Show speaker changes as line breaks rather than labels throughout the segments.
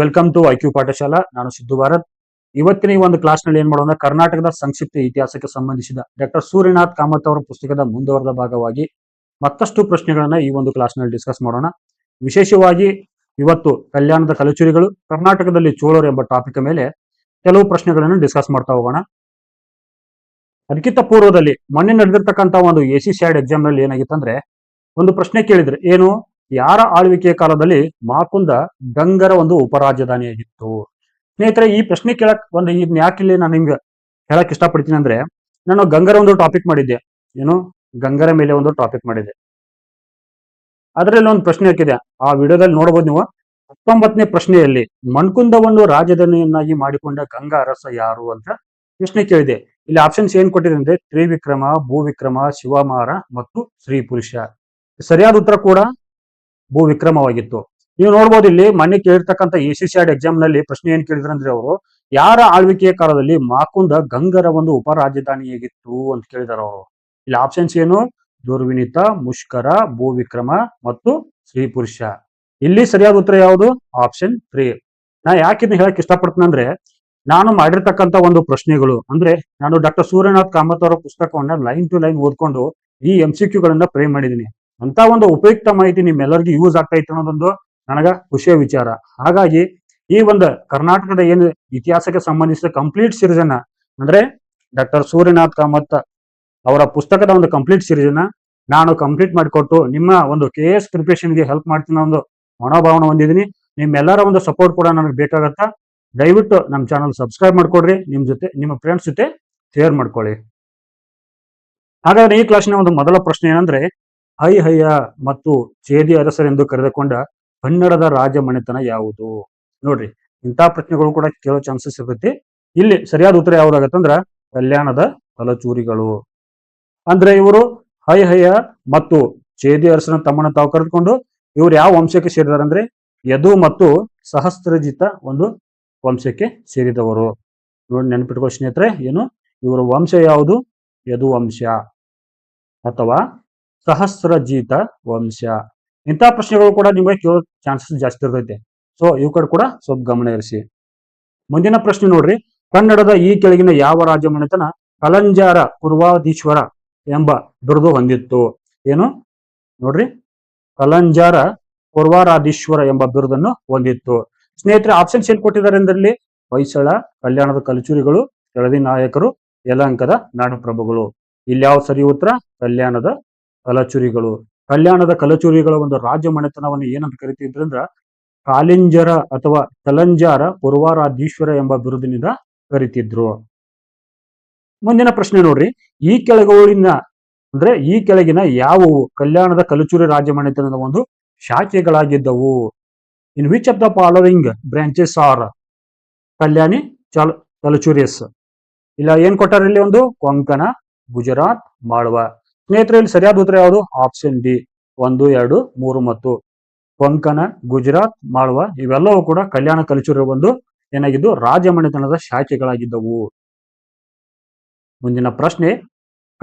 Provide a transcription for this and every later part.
Welcome to IQ Pathshala ನಾನು ಸಿದ್ದು ಭಾರತ್. ಇವತ್ತಿನ ಈ ಒಂದು ಕ್ಲಾಸ್ನಲ್ಲಿ ಏನ್ ಮಾಡೋಣ ಕರ್ನಾಟಕದ ಸಂಕ್ಷಿಪ್ತ ಇತಿಹಾಸಕ್ಕೆ ಸಂಬಂಧಿಸಿದ ಡಾಕ್ಟರ್ ಸೂರ್ಯನಾಥ್ ಕಾಮತ್ ಅವರ ಪುಸ್ತಕದ ಮುಂದುವರೆದ ಭಾಗವಾಗಿ ಮತ್ತಷ್ಟು ಪ್ರಶ್ನೆಗಳನ್ನ ಈ ಒಂದು ಕ್ಲಾಸ್ನಲ್ಲಿ ಡಿಸ್ಕಸ್ ಮಾಡೋಣ. ವಿಶೇಷವಾಗಿ ಇವತ್ತು ಕಲ್ಯಾಣದ ಕಲಚುರಿಗಳು, ಕರ್ನಾಟಕದಲ್ಲಿ ಚೋಳರು ಎಂಬ ಟಾಪಿಕ್ ಮೇಲೆ ಕೆಲವು ಪ್ರಶ್ನೆಗಳನ್ನು ಡಿಸ್ಕಸ್ ಮಾಡ್ತಾ ಹೋಗೋಣ. ಅದಕ್ಕಿಂತ ಪೂರ್ವದಲ್ಲಿ ಮೊನ್ನೆ ನಡೆದಿರ್ತಕ್ಕಂಥ ಒಂದು ಎ ಸಿ ಸ್ಯಾಡ್ ಎಕ್ಸಾಮ್ನಲ್ಲಿ ಏನಾಗಿತ್ತಂದ್ರೆ ಒಂದು ಪ್ರಶ್ನೆ ಕೇಳಿದ್ರೆ, ಏನು? ಯಾರ ಆಳ್ವಿಕೆಯ ಕಾಲದಲ್ಲಿ ಮಾಕುಂದ ಗಂಗರ ಒಂದು ಉಪರಾಜಧಾನಿಯಾಗಿತ್ತು ಸ್ನೇಹಿತರೆ, ಈ ಪ್ರಶ್ನೆ ಕೇಳಕ್ ಒಂದು ಇದನ್ನ ಇಲ್ಲಿ ನಾನು ನಿಮ್ಗೆ ಹೇಳಕ್ ಇಷ್ಟಪಡ್ತೀನಿ ಅಂದ್ರೆ, ನಾನು ಗಂಗರ ಒಂದು ಟಾಪಿಕ್ ಮಾಡಿದ್ದೆ. ಏನು? ಗಂಗರ ಮೇಲೆ ಒಂದು ಟಾಪಿಕ್ ಮಾಡಿದೆ ಅದರಲ್ಲಿ ಒಂದು ಪ್ರಶ್ನೆ ಹಾಕಿದೆ. ಆ ವಿಡಿಯೋದಲ್ಲಿ ನೋಡಬಹುದು ನೀವು. ಹತ್ತೊಂಬತ್ತನೇ ಪ್ರಶ್ನೆಯಲ್ಲಿ ಮಣ್ಕುಂದವನ್ನು ರಾಜಧಾನಿಯನ್ನಾಗಿ ಮಾಡಿಕೊಂಡ ಗಂಗಾ ಅರಸ ಯಾರು ಅಂತ ಪ್ರಶ್ನೆ ಕೇಳಿದೆ. ಇಲ್ಲಿ ಆಪ್ಷನ್ಸ್ ಏನ್ ಕೊಟ್ಟಿದೆ ಅಂದ್ರೆ ತ್ರಿವಿಕ್ರಮ, ಭೂವಿಕ್ರಮ, ಶಿವಮಾರ ಮತ್ತು ಶ್ರೀ ಪುರುಷ ಸರಿಯಾದ ಉತ್ತರ ಕೂಡ. ಭೂ ವಿಕ್ರಮವಾಗಿತ್ತು ನೀವು ನೋಡ್ಬೋದು ಇಲ್ಲಿ ಮೊನ್ನೆ ಕೇಳಿರ್ತಕ್ಕಂಥ ಎ ಸಿ ಆಡ್ ಎಕ್ಸಾಮ್ನಲ್ಲಿ ಪ್ರಶ್ನೆ ಏನ್ ಕೇಳಿದ್ರು ಅಂದ್ರೆ ಅವರು, ಯಾರ ಆಳ್ವಿಕೆಯ ಕಾಲದಲ್ಲಿ ಮಾಕುಂದ ಗಂಗರ ಒಂದು ಉಪರಾಜಧಾನಿ ಹೇಗಿತ್ತು ಅಂತ ಕೇಳಿದಾರ ಅವರು. ಇಲ್ಲಿ ಆಪ್ಷನ್ಸ್ ಏನು? ದುರ್ವಿನಿತ, ಮುಷ್ಕರ ಭೂ ವಿಕ್ರಮ ಮತ್ತು ಸ್ತ್ರೀ ಪುರುಷ ಇಲ್ಲಿ ಸರಿಯಾದ ಉತ್ತರ ಯಾವುದು? ಆಪ್ಷನ್ ತ್ರೀ ನಾ ಯಾಕೆ ಇದನ್ನ ಹೇಳಕ್ ಇಷ್ಟಪಡ್ತೀನಿ ಅಂದ್ರೆ, ನಾನು ಮಾಡಿರ್ತಕ್ಕಂಥ ಒಂದು ಪ್ರಶ್ನೆಗಳು, ಅಂದ್ರೆ ನಾನು ಡಾಕ್ಟರ್ ಸೂರ್ಯನಾಥ್ ಕಾಮತ್ ಅವರ ಪುಸ್ತಕವನ್ನ ಲೈನ್ ಟು ಲೈನ್ ಓದ್ಕೊಂಡು ಈ ಎಂ ಸಿ ಗಳನ್ನ ಪ್ರೇ ಮಾಡಿದೀನಿ. ಅಂತ ಒಂದು ಉಪಯುಕ್ತ ಮಾಹಿತಿ ನಿಮ್ಮೆಲ್ಲರಿಗೂ ಯೂಸ್ ಆಗ್ತಾ ಇತ್ತು ಅನ್ನೋದೊಂದು ನನಗ ಖುಷಿಯ ವಿಚಾರ. ಹಾಗಾಗಿ ಈ ಒಂದು ಕರ್ನಾಟಕದ ಏನು ಇತಿಹಾಸಕ್ಕೆ ಸಂಬಂಧಿಸಿದ ಕಂಪ್ಲೀಟ್ ಸಿರೀಸ್ ಅಂದ್ರೆ ಡಾಕ್ಟರ್ ಸೂರ್ಯನಾಥ್ ಕಾಮತ್ ಅವರ ಪುಸ್ತಕದ ಒಂದು ಕಂಪ್ಲೀಟ್ ಸಿರೀಸ್ ನಾನು ಕಂಪ್ಲೀಟ್ ಮಾಡಿಕೊಟ್ಟು ನಿಮ್ಮ ಒಂದು ಕೆ ಎಸ್ ಪ್ರಿಪರೇಷನ್ಗೆ ಹೆಲ್ಪ್ ಮಾಡ್ತೀನಿ ಒಂದು ಮನೋಭಾವನೆ ಹೊಂದಿದ್ದೀನಿ. ನಿಮ್ಮೆಲ್ಲರ ಒಂದು ಸಪೋರ್ಟ್ ಕೂಡ ನನಗೆ ಬೇಕಾಗತ್ತಾ? ದಯವಿಟ್ಟು ನಮ್ಮ ಚಾನಲ್ ಸಬ್ಸ್ಕ್ರೈಬ್ ಮಾಡ್ಕೊಡ್ರಿ, ನಿಮ್ ಜೊತೆ, ನಿಮ್ಮ ಫ್ರೆಂಡ್ಸ್ ಜೊತೆ ಶೇರ್ ಮಾಡ್ಕೊಳ್ಳಿ. ಹಾಗಾದ್ರೆ ಈ ಕ್ಲಾಸ್ನ ಒಂದು ಮೊದಲ ಪ್ರಶ್ನೆ ಏನಂದ್ರೆ ಹೈಹಯ್ಯ ಮತ್ತು ಚೇದಿ ಅರಸರೆಂದು ಕರೆದುಕೊಂಡ ಕನ್ನಡದ ರಾಜ ಮನೆತನ ಯಾವುದು? ನೋಡ್ರಿ, ಇಂಥ ಪ್ರಶ್ನೆಗಳು ಕೂಡ ಕೇಳೋ ಚಾನ್ಸಸ್ ಇರುತ್ತೆ ಇಲ್ಲಿ ಸರಿಯಾದ ಉತ್ತರ ಯಾವ್ದಾಗತ್ತಂದ್ರ ಕಲ್ಯಾಣದ ತಲಚೂರಿಗಳು. ಅಂದ್ರೆ ಇವರು ಹೈಹಯ್ಯ ಮತ್ತು ಚೇದಿ ಅರಸನ ತಮ್ಮನ್ನ ತಾವು ಕರೆದುಕೊಂಡು ಇವ್ರು ಯಾವ ವಂಶಕ್ಕೆ ಸೇರಿದಾರೆ ಅಂದ್ರೆ ಯದು ಮತ್ತು ಸಹಸ್ರಜಿತ ಒಂದು ವಂಶಕ್ಕೆ ಸೇರಿದವರು. ನೋಡಿ ನೆನಪಿಟ್ಕೋ ಸ್ನೇಹಿತರೆ, ಏನು? ಇವರ ವಂಶ ಯಾವುದು? ಯದು ವಂಶ ಅಥವಾ ಸಹಸ್ರಜೀತ ವಂಶ. ಇಂಥ ಪ್ರಶ್ನೆಗಳು ಕೂಡ ನಿಮಗೆ ಕೇಳೋ ಚಾನ್ಸಸ್ ಜಾಸ್ತಿ ಇರ್ತೈತೆ. ಸೊ ಇವು ಕಡೆ ಕೂಡ ಸ್ವಲ್ಪ ಗಮನ ಇರಿಸಿ. ಮುಂದಿನ ಪ್ರಶ್ನೆ ನೋಡ್ರಿ. ಕನ್ನಡದ ಈ ಕೆಳಗಿನ ಯಾವ ರಾಜ ಮನೆತನ ಕಲಂಜಾರ ಪೂರ್ವಾಧೀಶ್ವರ ಎಂಬ ಬಿರುದು ಹೊಂದಿತ್ತು? ಏನು? ನೋಡ್ರಿ. ಕಲಂಜಾರ ಪೂರ್ವಾರಾಧೀಶ್ವರ ಎಂಬ ಬಿರುದನ್ನು ಹೊಂದಿತ್ತು. ಸ್ನೇಹಿತರೆ ಆಪ್ಷನ್ಸ್ ಏನ್ ಕೊಟ್ಟಿದ್ದಾರೆ ಅಂದ್ರಲ್ಲಿ ಹೊಯ್ಸಳ, ಕಲ್ಯಾಣದ ಕಲಚೂರಿಗಳು, ಕೆಳದಿ ನಾಯಕರು ಯಲಂಕದ ನಾಡಪ್ರಭುಗಳು ಇಲ್ಲಿ ಯಾವ ಸರಿ ಉತ್ತರ? ಕಲ್ಯಾಣದ ಕಲಚುರಿಗಳು. ಕಲ್ಯಾಣದ ಕಲಚುರಿಗಳ ಒಂದು ರಾಜ್ಯ ಮನೆತನವನ್ನು ಏನಂತ ಕರಿತಿದ್ರಂದ್ರ ಕಾಲಿಂಜರ ಅಥವಾ ಕಲಂಜಾರ ಪುರ್ವಾರಾಧೀಶ್ವರ ಎಂಬ ಬಿರುದಿನಿಂದ ಕರಿತಿದ್ರು. ಮುಂದಿನ ಪ್ರಶ್ನೆ ನೋಡ್ರಿ, ಈ ಕೆಳಗಿನ ಅಂದ್ರೆ ಈ ಕೆಳಗಿನ ಯಾವುವು? ಕಲ್ಯಾಣದ ಕಲಚುರಿ ರಾಜ್ಯ ಮನೆತನದ ಒಂದು ಶಾಖೆಗಳಾಗಿದ್ದವು. In which of the following branches are Kalyani, ಚಲ ಕಲಚುರಿಯಸ್ ಇಲ್ಲ ಏನ್ ಕೊಟ್ಟಾರ ಇಲ್ಲಿ ಒಂದು? ಕೊಂಕಣ, ಗುಜರಾತ್, ಮಾಳ್ವ. ಸ್ನೇಹಿತರೆ ಇಲ್ಲಿ ಸರಿಯಾದ ಉತ್ತರ ಯಾವುದು? ಆಪ್ಷನ್ ಡಿ ಒಂದು, ಎರಡು, ಮೂರು ಮತ್ತು ಕೊಂಕಣ, ಗುಜರಾತ್, ಮಾಳ್ವ ಇವೆಲ್ಲವೂ ಕೂಡ ಕಲ್ಯಾಣ ಕಲಚುರಿ ಒಂದು ಏನಾಗಿದ್ದು ರಾಜಮನೆತನದ ಶಾಖೆಗಳಾಗಿದ್ದವು. ಮುಂದಿನ ಪ್ರಶ್ನೆ,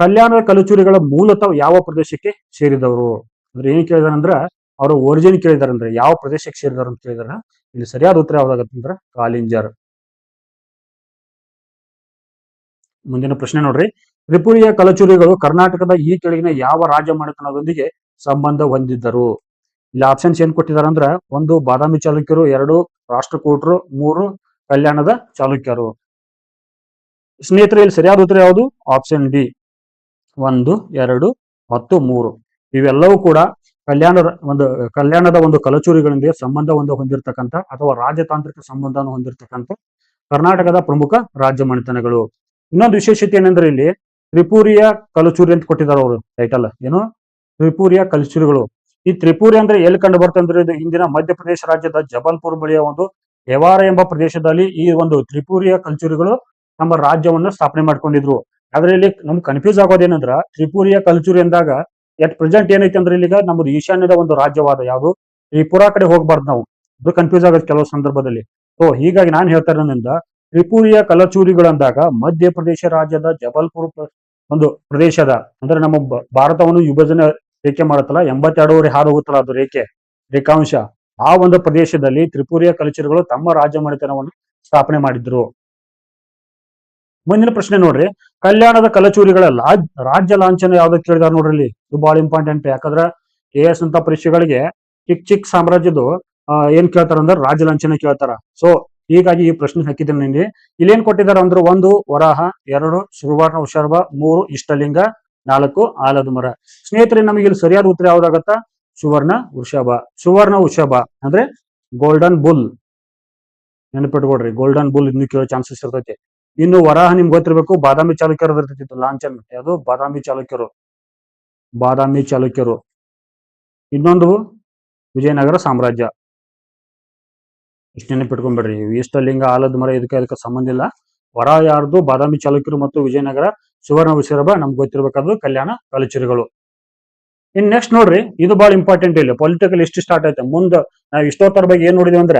ಕಲ್ಯಾಣ ಕಲಚೂರಿಗಳ ಮೂಲತಃ ಯಾವ ಪ್ರದೇಶಕ್ಕೆ ಸೇರಿದವರು? ಅಂದ್ರೆ ಏನ್ ಕೇಳಿದಾರೆ ಅಂದ್ರ ಅವರು ಒರಿಜಿನ್ ಕೇಳಿದಾರೆ ಅಂದ್ರೆ ಯಾವ ಪ್ರದೇಶಕ್ಕೆ ಸೇರಿದಾರ ಅಂತ ಕೇಳಿದಾರ ಇಲ್ಲಿ ಸರಿಯಾದ ಉತ್ತರ ಯಾವ್ದಾಗತ್ತೆ ಅಂದ್ರೆ ಕಾಲಿಂಜರ್ ಮುಂದಿನ ಪ್ರಶ್ನೆ ನೋಡ್ರಿ ತ್ರಿಪುರಿಯ ಕಲಚುರಿಗಳು ಕರ್ನಾಟಕದ ಈ ಕೆಳಗಿನ ಯಾವ ರಾಜ ಮನೆತನದೊಂದಿಗೆ ಸಂಬಂಧ ಹೊಂದಿದ್ದರು. ಇಲ್ಲಿ ಆಪ್ಷನ್ಸ್ ಏನ್ ಕೊಟ್ಟಿದ್ದಾರೆ ಅಂದ್ರ ಒಂದು ಬಾದಾಮಿ ಚಾಲುಕ್ಯರು, ಎರಡು ರಾಷ್ಟ್ರಕೂಟರು, ಮೂರು ಕಲ್ಯಾಣದ ಚಾಲುಕ್ಯರು. ಸ್ನೇಹಿತರೆ, ಇಲ್ಲಿ ಸರಿಯಾದ ಉತ್ತರ ಯಾವುದು? ಆಪ್ಷನ್ ಡಿ ಒಂದು, ಎರಡು ಮತ್ತು ಮೂರು. ಇವೆಲ್ಲವೂ ಕೂಡ ಕಲ್ಯಾಣ ಒಂದು ಕಲ್ಯಾಣದ ಒಂದು ಕಲಚೂರಿಗಳೊಂದಿಗೆ ಸಂಬಂಧ ಒಂದು ಹೊಂದಿರತಕ್ಕಂಥ ಅಥವಾ ರಾಜತಾಂತ್ರಿಕ ಸಂಬಂಧವನ್ನು ಹೊಂದಿರತಕ್ಕಂಥ ಕರ್ನಾಟಕದ ಪ್ರಮುಖ ರಾಜ್ಯ ಮನೆತನಗಳು ಇನ್ನೊಂದು ವಿಶೇಷತೆ ಏನಂದ್ರೆ ಇಲ್ಲಿ ತ್ರಿಪುರಿಯ ಕಲಚೂರಿ ಅಂತ ಕೊಟ್ಟಿದ್ದಾರೆ ಅವರು ಟೈಟಲ್ ಏನು? ತ್ರಿಪುರಿಯ ಕಲಚೂರಿಗಳು. ಈ ತ್ರಿಪುರಿ ಅಂದ್ರೆ ಎಲ್ಲಿ ಕಂಡು ಬರ್ತಂದ್ರೆ ಇದು ಇಂದಿನ ಮಧ್ಯಪ್ರದೇಶ ರಾಜ್ಯದ ಜಬಲ್ಪುರ್ ಬಳಿಯ ಒಂದು ಎವಾರ ಎಂಬ ಪ್ರದೇಶದಲ್ಲಿ ಈ ಒಂದು ತ್ರಿಪುರಿಯ ಕಲ್ಚೂರಿಗಳು ನಮ್ಮ ರಾಜ್ಯವನ್ನು ಸ್ಥಾಪನೆ ಮಾಡ್ಕೊಂಡಿದ್ರು. ಆದ್ರೆ ಇಲ್ಲಿ ನಮ್ಗೆ ಕನ್ಫ್ಯೂಸ್ ಆಗೋದೇನಂದ್ರ ತ್ರಿಪುರಿಯ ಕಲ್ಚೂರಿ ಅಂದಾಗ ಎಟ್ ಪ್ರೆಸೆಂಟ್ ಏನೈತೆ ಅಂದ್ರೆ ಇಲ್ಲಿಗ ನಮ್ದು ಈಶಾನ್ಯದ ಒಂದು ರಾಜ್ಯವಾದ ಯಾವುದು? ತ್ರಿಪುರ ಕಡೆ ಹೋಗ್ಬಾರ್ದು ನಾವು. ಅದು ಕನ್ಫ್ಯೂಸ್ ಆಗೋದು ಕೆಲವು ಸಂದರ್ಭದಲ್ಲಿ. ಸೊ ಹೀಗಾಗಿ ನಾನು ಹೇಳ್ತಾ ಇರೋದ್ರಿಂದ ತ್ರಿಪುರಿಯ ಕಲಚೂರಿಗಳಂದಾಗ ಮಧ್ಯಪ್ರದೇಶ ರಾಜ್ಯದ ಜಬಲ್ಪುರ್ ಪ್ರ- ಒಂದು ಪ್ರದೇಶದ, ಅಂದ್ರೆ ನಮ್ಮ ಭಾರತವನ್ನು ವಿಭಜನೆ ರೇಖೆ ಮಾಡುತ್ತಲ್ಲ, ಎಂಬತ್ತೆರಡೂವರೆ ಹಾದು ಹೋಗುತ್ತಲ್ಲ ಅದು ರೇಖೆ, ರೇಖಾಂಶ. ಆ ಒಂದು ಪ್ರದೇಶದಲ್ಲಿ ತ್ರಿಪುರಿಯ ಕಲ್ಚರ್ಗಳು ತಮ್ಮ ರಾಜ್ಯ ಮನೆತನವನ್ನು ಸ್ಥಾಪನೆ ಮಾಡಿದ್ರು. ಮುಂದಿನ ಪ್ರಶ್ನೆ ನೋಡ್ರಿ. ಕಲ್ಯಾಣದ ಕಲಚೂರಿಗಳ ರಾಜ್ಯ ಲಾಂಛನ ಯಾವ್ದು ಕೇಳಿದಾರೆ ನೋಡ್ರಿ ಇದು ಬಹಳ ಇಂಪಾರ್ಟೆಂಟ್ ಯಾಕಂದ್ರ ಕೆ ಎಸ್ ಅಂತ ಪರೀಕ್ಷೆಗಳಿಗೆ ಚಿಕ್ ಚಿಕ್ ಸಾಮ್ರಾಜ್ಯದ್ದು ಏನ್ ಕೇಳ್ತಾರ ಅಂದ್ರೆ ರಾಜ್ಯ ಲಾಂಛನ ಕೇಳ್ತಾರ. ಸೊ ಹೀಗಾಗಿ ಈ ಪ್ರಶ್ನೆ ಹಾಕಿದ್ದೀನಿ ಇಲ್ಲಿ ಏನ್ ಕೊಟ್ಟಿದ್ದಾರೆ ಅಂದ್ರೆ ಒಂದು ವರಾಹ, ಎರಡು ಸುವರ್ಣ ಉಷರ್ಭ ಮೂರು ಇಷ್ಟಲಿಂಗ, ನಾಲ್ಕು ಆಲದ ಮರ ಸ್ನೇಹಿತರೆ, ನಮಗೆ ಇಲ್ಲಿ ಸರಿಯಾದ ಉತ್ತರ ಯಾವ್ದಾಗತ್ತ? ಸುವರ್ಣ ವೃಷಭ ಸುವರ್ಣ ವೃಷಭ ಅಂದ್ರೆ ಗೋಲ್ಡನ್ ಬುಲ್ ನೆನಪಿಟ್ಕೊಡ್ರಿ ಗೋಲ್ಡನ್ ಬುಲ್ ಇನ್ನು ಕೇಳೋ ಚಾನ್ಸಸ್ ಇರ್ತೈತಿ. ಇನ್ನು ವರಾಹ ನಿಮ್ಗೆ ಗೊತ್ತಿರ್ಬೇಕು, ಬಾದಾಮಿ ಚಾಲುಕ್ಯರು ಇರ್ತಿತ್ತು ಲಾಂಚನ್ ಯಾವುದು? ಬಾದಾಮಿ ಚಾಲುಕ್ಯರು. ಬಾದಾಮಿ ಚಾಲುಕ್ಯರು. ಇನ್ನೊಂದು ವಿಜಯನಗರ ಸಾಮ್ರಾಜ್ಯ. ಇಷ್ಟು ನೆನಪಿಟ್ಕೊಂಡ್ಬಿಡ್ರಿ ಇಷ್ಟಲಿಂಗ ಆಲದ, ಮರ, ಇದಕ್ಕೆ ಅದಕ್ಕೆ ಸಂಬಂಧ ಇಲ್ಲ. ವರ ಯಾರ್ದು? ಬಾದಾಮಿ ಚಾಲುಕ್ಯರು ಮತ್ತು ವಿಜಯನಗರ ಸುವರ್ಣ ವಿಶರಭ ನಮ್ಗೆ ಗೊತ್ತಿರ್ಬೇಕಾದ್ರು ಕಲ್ಯಾಣ ಕಲಚುರಿಗಳು. ಇನ್ ನೆಕ್ಸ್ಟ್ ನೋಡ್ರಿ, ಇದು ಬಹಳ ಇಂಪಾರ್ಟೆಂಟ್ ಇಲ್ಲಿ. ಪೊಲಿಟಿಕಲ್ ಹಿಸ್ಟ್ರಿ ಸ್ಟಾರ್ಟ್ ಆಯ್ತು. ಮುಂದೆ ನಾವು ಇಷ್ಟೊತ್ತರ ಬಗ್ಗೆ ಏನ್ ನೋಡಿದ್ವಿ ಅಂದ್ರ,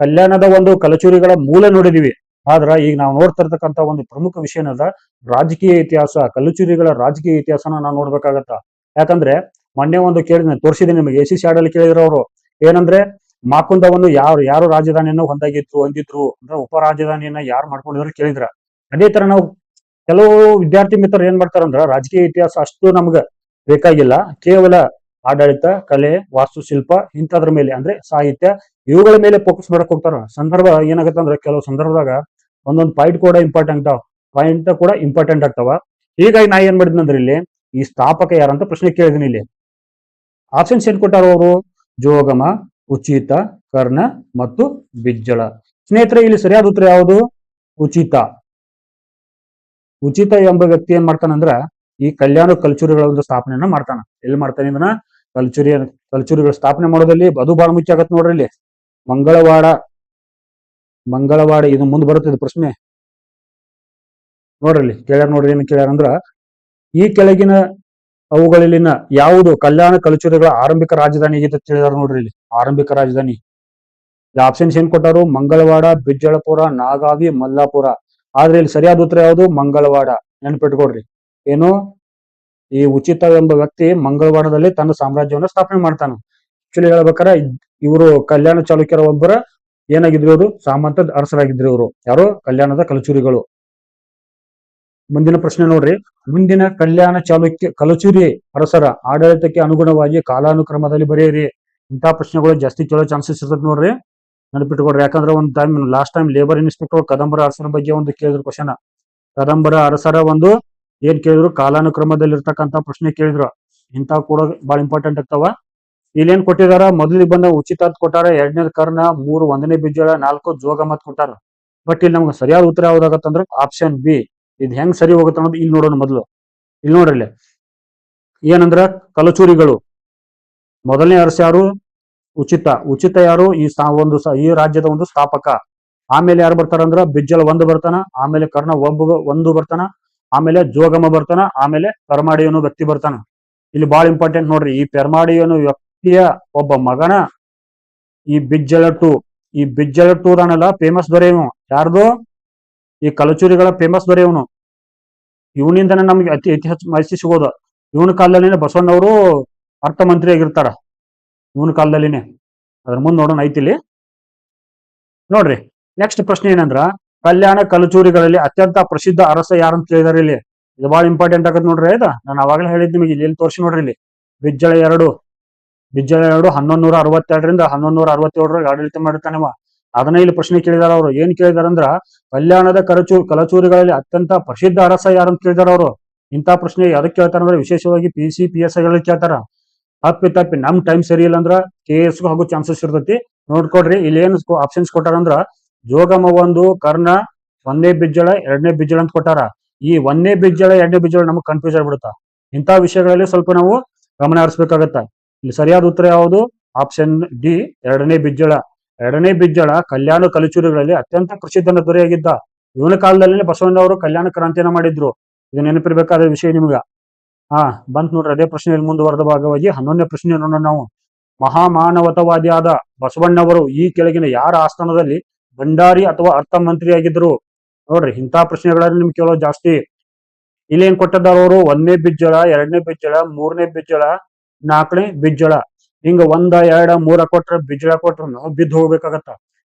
ಕಲ್ಯಾಣದ ಒಂದು ಕಲಚೂರಿಗಳ ಮೂಲ ನೋಡಿದೀವಿ. ಆದ್ರ ಈಗ ನಾವು ನೋಡ್ತಿರ್ತಕ್ಕಂತ ಒಂದು ಪ್ರಮುಖ ವಿಷಯ ಏನದ? ರಾಜಕೀಯ ಇತಿಹಾಸ, ಕಲಚುರಿಗಳ ರಾಜಕೀಯ ಇತಿಹಾಸನ ನಾವು ನೋಡ್ಬೇಕಾಗತ್ತ. ಯಾಕಂದ್ರೆ, ಮೊನ್ನೆ ಒಂದು ಕೇಳಿದ ತೋರಿಸಿದೆ ನಿಮಗೆ. ಎ ಸಿ ಸಿ ಕೇಳಿದ್ರು ಅವರು. ಏನಂದ್ರೆ ಮಾಕುಂದವನ್ನು ಯಾರು ಯಾರು ರಾಜಧಾನಿಯನ್ನು ಹೊಂದಾಗಿತ್ತು, ಹೊಂದಿದ್ರು ಅಂದ್ರೆ ಉಪ ರಾಜಧಾನಿಯನ್ನ ಯಾರು ಮಾಡ್ಕೊಂಡಿದ್ರು ಕೇಳಿದ್ರ. ಅದೇ ತರ ನಾವು ಕೆಲವು ವಿದ್ಯಾರ್ಥಿ ಮಿತ್ರರು ಏನ್ ಮಾಡ್ತಾರಂದ್ರ ರಾಜಕೀಯ ಇತಿಹಾಸ ಅಷ್ಟು ನಮ್ಗ ಬೇಕಾಗಿಲ್ಲ. ಕೇವಲ ಆಡಳಿತ, ಕಲೆ, ವಾಸ್ತುಶಿಲ್ಪ ಇಂಥದ್ರ ಮೇಲೆ ಅಂದ್ರೆ ಸಾಹಿತ್ಯ ಇವುಗಳ ಮೇಲೆ ಫೋಕಸ್ ಮಾಡಕ್ ಹೋಗ್ತಾರ. ಸಂದರ್ಭ ಅಂದ್ರೆ ಕೆಲವು ಸಂದರ್ಭದಾಗ ಒಂದೊಂದು ಪಾಯಿಂಟ್ ಕೂಡ ಇಂಪಾರ್ಟೆಂಟ್ ಪಾಯಿಂಟ್ ಕೂಡ ಇಂಪಾರ್ಟೆಂಟ್ ಆಗ್ತಾವ. ಹೀಗಾಗಿ ನಾ ಏನ್ ಮಾಡಿದ್ನಂದ್ರೆ ಇಲ್ಲಿ ಈ ಸ್ಥಾಪಕ ಯಾರಂತ ಪ್ರಶ್ನೆ ಕೇಳಿದಿನಿ ಇಲ್ಲಿ. ಆಪ್ಷನ್ಸ್ ಏನ್ ಕೊಟ್ಟಾರ ಅವರು? ಜೋಗಮ ಉಚಿತ, ಕರ್ಣ ಮತ್ತು ಬಿಜ್ಜಳ. ಸ್ನೇಹಿತರೆ, ಇಲ್ಲಿ ಸರಿಯಾದ ಉತ್ತರ ಯಾವುದು? ಉಚಿತ. ಉಚಿತ ಎಂಬ ವ್ಯಕ್ತಿ ಏನ್ ಮಾಡ್ತಾನಂದ್ರ, ಈ ಕಲ್ಯಾಣ ಕಲ್ಚುರಿಗಳ ಒಂದು ಸ್ಥಾಪನೆಯನ್ನ ಮಾಡ್ತಾನ. ಎಲ್ಲಿ ಮಾಡ್ತಾನೆ ಇದನ್ನ ಕಲ್ಚುರಿ ಕಲ್ಚುರಿಗಳ ಸ್ಥಾಪನೆ ಮಾಡೋದಲ್ಲಿ ಅದು ಬಹಳ ಮುಖ್ಯ ಆಗತ್ತೆ ನೋಡ್ರಿ ಇಲ್ಲಿ. ಮಂಗಳವಾಡ ಮಂಗಳವಾಡ ಇದು ಮುಂದೆ ಬರುತ್ತೆ ಇದು ಪ್ರಶ್ನೆ. ನೋಡ್ರಿ ಕೇಳ್ಯಾರ ನೋಡ್ರಿ ಏನ್ ಕೇಳ್ಯಾರ ಅಂದ್ರ, ಈ ಕೆಳಗಿನ ಅವುಗಳಲ್ಲಿನ ಯಾವುದು ಕಲ್ಯಾಣ ಕಲಚುರಿಗಳ ಆರಂಭಿಕ ರಾಜಧಾನಿ ಅಂತ ಹೇಳಿದಾರೆ ನೋಡ್ರಿ ಇಲ್ಲಿ. ಆರಂಭಿಕ ರಾಜಧಾನಿ. ಆಪ್ಷನ್ಸ್ ಏನ್ ಕೊಟ್ಟಾರು? ಮಂಗಳವಾಡ, ಬಿಜ್ಜಳಪುರ, ನಾಗಾವಿ, ಮಲ್ಲಾಪುರ. ಆದ್ರೆ ಇಲ್ಲಿ ಸರಿಯಾದ ಉತ್ತರ ಯಾವುದು? ಮಂಗಳವಾಡ. ನೆನ್ಪಿಟ್ಕೊಡ್ರಿ ಏನು? ಈ ಉಚಿತ ಎಂಬ ವ್ಯಕ್ತಿ ಮಂಗಳವಾಡದಲ್ಲಿ ತನ್ನ ಸಾಮ್ರಾಜ್ಯವನ್ನು ಸ್ಥಾಪನೆ ಮಾಡ್ತಾನ. ಆಕ್ಚುಲಿ ಹೇಳ್ಬೇಕಾರೆ, ಇವರು ಕಲ್ಯಾಣ ಚಾಲುಕ್ಯರ ಒಬ್ಬರ ಏನಾಗಿದ್ರು ಇವರು? ಸಾಮಂತದ ಅರಸರಾಗಿದ್ರು ಇವರು. ಯಾರು? ಕಲ್ಯಾಣದ ಕಲಚುರಿಗಳು. ಮುಂದಿನ ಪ್ರಶ್ನೆ ನೋಡ್ರಿ. ಮುಂದಿನ ಕಲ್ಯಾಣ ಚಾಲುಕ್ಯ ಕಲಚುರಿ ಅರಸರ ಆಡಳಿತಕ್ಕೆ ಅನುಗುಣವಾಗಿ ಕಾಲಾನುಕ್ರಮದಲ್ಲಿ ಬರೆಯಿರಿ. ಇಂಥ ಪ್ರಶ್ನೆಗಳು ಜಾಸ್ತಿ ಕೇಳೋ ಚಾನ್ಸಸ್ ಇರ್ತದೆ ನೋಡ್ರಿ. ನೆನಪಿಟ್ಕೊಡ್ರಿ ಯಾಕಂದ್ರೆ ಒಂದು time last time labour inspector ಕದಂಬರ ಅರಸರ ಬಗ್ಗೆ ಒಂದು ಕೇಳಿದ್ರು ಕ್ವಶನ್ ಕದಂಬರ ಅರಸರ ಒಂದು ಏನ್ ಕೇಳಿದ್ರು? ಕಾಲಾನುಕ್ರಮದಲ್ಲಿ ಇರ್ತಕ್ಕಂತ ಪ್ರಶ್ನೆ ಕೇಳಿದ್ರು. ಇಂಥ ಕೂಡ ಬಹಳ ಇಂಪಾರ್ಟೆಂಟ್ ಆಗ್ತಾವ. ಇಲ್ಲೇನ್ ಕೊಟ್ಟಿದಾರ? ಮೊದಲಿಗೆ ಬಂದ ಉಚಿತ ಅಂತ ಕೊಟ್ಟಾರ. ಎರಡನೇದ ಕರ್ಣ, ಮೂರು, ಒಂದನೇ ಬಿಜ್ಜಳ, ನಾಲ್ಕು, ಜೋಗ ಮತ್ ಕೊಟ್ಟಾರ. ಬಟ್ ಇಲ್ಲಿ ನಮ್ಗೆ ಸರಿಯಾದ ಉತ್ತರ ಯಾವ್ದಾಗತ್ತಂದ್ರ ಆಪ್ಷನ್ ಬಿ ಇದು ಹೆಂಗ್ ಸರಿ ಹೋಗುತ್ತೆ ಅನ್ನೋದು ಇಲ್ಲಿ ನೋಡೋಣ ಮೊದಲು. ಇಲ್ಲಿ ನೋಡ್ರಿ ಇಲ್ಲಿ. ಏನಂದ್ರ ಕಲಚೂರಿಗಳು. ಮೊದಲನೇ ಅರಸ ಯಾರು? ಉಚಿತ. ಉಚಿತ ಯಾರು? ಈ ಒಂದು ಈ ರಾಜ್ಯದ ಒಂದು ಸ್ಥಾಪಕ. ಆಮೇಲೆ ಯಾರು ಬರ್ತಾರಂದ್ರ? ಬಿಜ್ಜಳ ಒಂದು ಬರ್ತಾನ, ಆಮೇಲೆ ಕರ್ಣ ಒಬ್ಬ ಒಂದು ಬರ್ತಾನ, ಆಮೇಲೆ ಜೋಗಮ ಬರ್ತಾನ, ಆಮೇಲೆ ಪೆರ್ಮಾಡಿ ಅನ್ನೋ ವ್ಯಕ್ತಿ ಬರ್ತಾನ. ಇಲ್ಲಿ ಬಹಳ ಇಂಪಾರ್ಟೆಂಟ್ ನೋಡ್ರಿ. ಈ ಪೆರ್ಮಾಡಿ ಅನ್ನೋ ವ್ಯಕ್ತಿಯ ಒಬ್ಬ ಮಗನ ಈ ಬಿಜ್ಜಳ ಟು, ಈ ಬಿಜ್ಜಳ ಟು ಅದಾನಲ್ಲ ಫೇಮಸ್ ದೊರೆಯವನು. ಯಾರ್ದು? ಈ ಕಲಚೂರಿಗಳ ಫೇಮಸ್ ದೊರೆ ಇವನು ಇವನಿಂದನೇ ನಮ್ಗೆ ಅತಿ ಅತಿ ಹೆಚ್ಚು ಮಾಹಿತಿ ಸಿಗೋದು. ಇವನ ಕಾಲದಲ್ಲಿನೇ ಬಸವಣ್ಣವರು ಅರ್ಥಮಂತ್ರಿ ಆಗಿರ್ತಾರ ಇವನ ಕಾಲದಲ್ಲಿನೇ. ಅದ್ರ ಮುಂದೆ ನೋಡೋಣ ಐತಿ ಇಲ್ಲಿ ನೋಡ್ರಿ ನೆಕ್ಸ್ಟ್ ಪ್ರಶ್ನೆ ಏನಂದ್ರ, ಕಲ್ಯಾಣ ಕಲಚೂರಿಗಳಲ್ಲಿ ಅತ್ಯಂತ ಪ್ರಸಿದ್ಧ ಅರಸ ಯಾರಂತ ಹೇಳಿದಾರೆ ಇಲ್ಲಿ. ಇದು ಬಹಳ ಇಂಪಾರ್ಟೆಂಟ್ ಆಗತ್ತೆ ನೋಡ್ರಿ ಆಯ್ತಾ ನಾನು ಅವಾಗಲೇ ಹೇಳಿದ್ ನಿಮಗೆ ಇಲ್ಲಿ ತೋರಿಸಿ ನೋಡ್ರಿ ಇಲ್ಲಿ. ಬಿಜ್ಜಳ ಎರಡು. ಬಿಜ್ಜಳ ಎರಡು ಹನ್ನೊಂದು ನೂರ ಅರವತ್ತೆರಡರಿಂದ ಹನ್ನೊಂದು ನೂರ ಅರವತ್ತೇಳರೊಳಗೆ ಆಡಳಿತ ಮಾಡಿರ್ತಾನೆವ ಇಲ್ಲಿ ಪ್ರಶ್ನೆ ಕೇಳಿದಾರ ಅವರು. ಏನ್ ಕೇಳಿದಾರ ಅಂದ್ರ, ಕಲ್ಯಾಣದ ಕಲಚೂ ಕಲಚೂರಿಗಳಲ್ಲಿ ಅತ್ಯಂತ ಪ್ರಸಿದ್ಧ ಅರಸ ಯಾರು ಅಂತ ಕೇಳಿದಾರ ಅವರು. ಇಂಥ ಪ್ರಶ್ನೆ ಯಾವ್ದಕ್ಕೆ ಕೇಳ್ತಾರ ಅಂದ್ರೆ ವಿಶೇಷವಾಗಿ ಪಿ ಸಿ ಪಿ ಎಸ್ ಐಗಳಲ್ಲಿ ಕೇಳ್ತಾರ. ತಪ್ಪಿ ತಪ್ಪಿ, ನಮ್ ಟೈಮ್ ಸರಿ ಇಲ್ಲ ಅಂದ್ರ ಕೆ ಎಸ್ ಹಾಗೂ ಚಾನ್ಸಸ್ ಇರ್ತೈತಿ. ನೋಡ್ಕೊಡ್ರಿ, ಇಲ್ಲಿ ಏನ್ ಆಪ್ಷನ್ಸ್ ಕೊಟ್ಟಾರ ಅಂದ್ರ ಜೋಗಮ ಒಂದು, ಕರ್ಣ, ಒಂದೇ ಬಿಜ್ಜಳ, ಎರಡನೇ ಬಿಜ್ಜಳ ಅಂತ ಕೊಟ್ಟಾರ. ಈ ಒಂದೇ ಬಿಜ್ಜಳ, ಎರಡನೇ ಬಿಜ್ಜಳ ನಮಗ್ ಕನ್ಫ್ಯೂಸ್ ಆಗ್ಬಿಡುತ್ತ. ಇಂಥ ವಿಷಯಗಳಲ್ಲಿ ಸ್ವಲ್ಪ ನಾವು ಗಮನ ಹರಿಸ್ಬೇಕಾಗತ್ತ. ಇಲ್ಲಿ ಸರಿಯಾದ ಉತ್ತರ ಯಾವುದು? ಆಪ್ಷನ್ ಡಿ ಎರಡನೇ ಬಿಜ್ಜಳ. ಎರಡನೇ ಬಿಜ್ಜಳ ಕಲ್ಯಾಣ ಕಲಚೂರಿಗಳಲ್ಲಿ ಅತ್ಯಂತ ಪ್ರಸಿದ್ಧನ ದೊರೆಯಾಗಿದ್ದ ಇವನ ಕಾಲದಲ್ಲಿ ಬಸವಣ್ಣವರು ಕಲ್ಯಾಣ ಕ್ರಾಂತಿಯನ್ನ ಮಾಡಿದ್ರು. ಇದು ನೆನಪಿರ್ಬೇಕಾದ ವಿಷಯ ನಿಮ್ಗ. ಹಾ ಬಂತ್ ನೋಡ್ರಿ, ಅದೇ ಪ್ರಶ್ನೆಯಲ್ಲಿ ಮುಂದುವರೆದ ಭಾಗವಾಗಿ ಹನ್ನೊಂದನೇ ಪ್ರಶ್ನೆ ನೋಡೋಣ ನಾವು. ಮಹಾಮಾನವತವಾದಿಯಾದ ಬಸವಣ್ಣವರು ಈ ಕೆಳಗಿನ ಯಾರ ಆಸ್ಥಾನದಲ್ಲಿ ಭಂಡಾರಿ ಅಥವಾ ಅರ್ಥ ಮಂತ್ರಿಯಾಗಿದ್ರು ನೋಡ್ರಿ ಇಂತಹ ಪ್ರಶ್ನೆಗಳಲ್ಲಿ ನಿಮ್ಗೆ ಕೇಳೋ ಜಾಸ್ತಿ. ಇಲ್ಲಿ ಏನ್ ಕೊಟ್ಟಿದ್ದಾರೆ ಅವರು ಒಂದನೇ ಬಿಜ್ಜಳ, ಎರಡನೇ ಬಿಜ್ಜಳ, ಮೂರನೇ ಬಿಜ್ಜಳ, ನಾಲ್ಕನೇ ಬಿಜ್ಜಳ. ಹಿಂಗ ಒಂದ, ಎರಡ, ಮೂರ ಕೊಟ್ರ ಬಿಜ್ಜಳ ಕೊಟ್ರು ಬಿದ್ದು ಹೋಗ್ಬೇಕಾಗತ್ತ.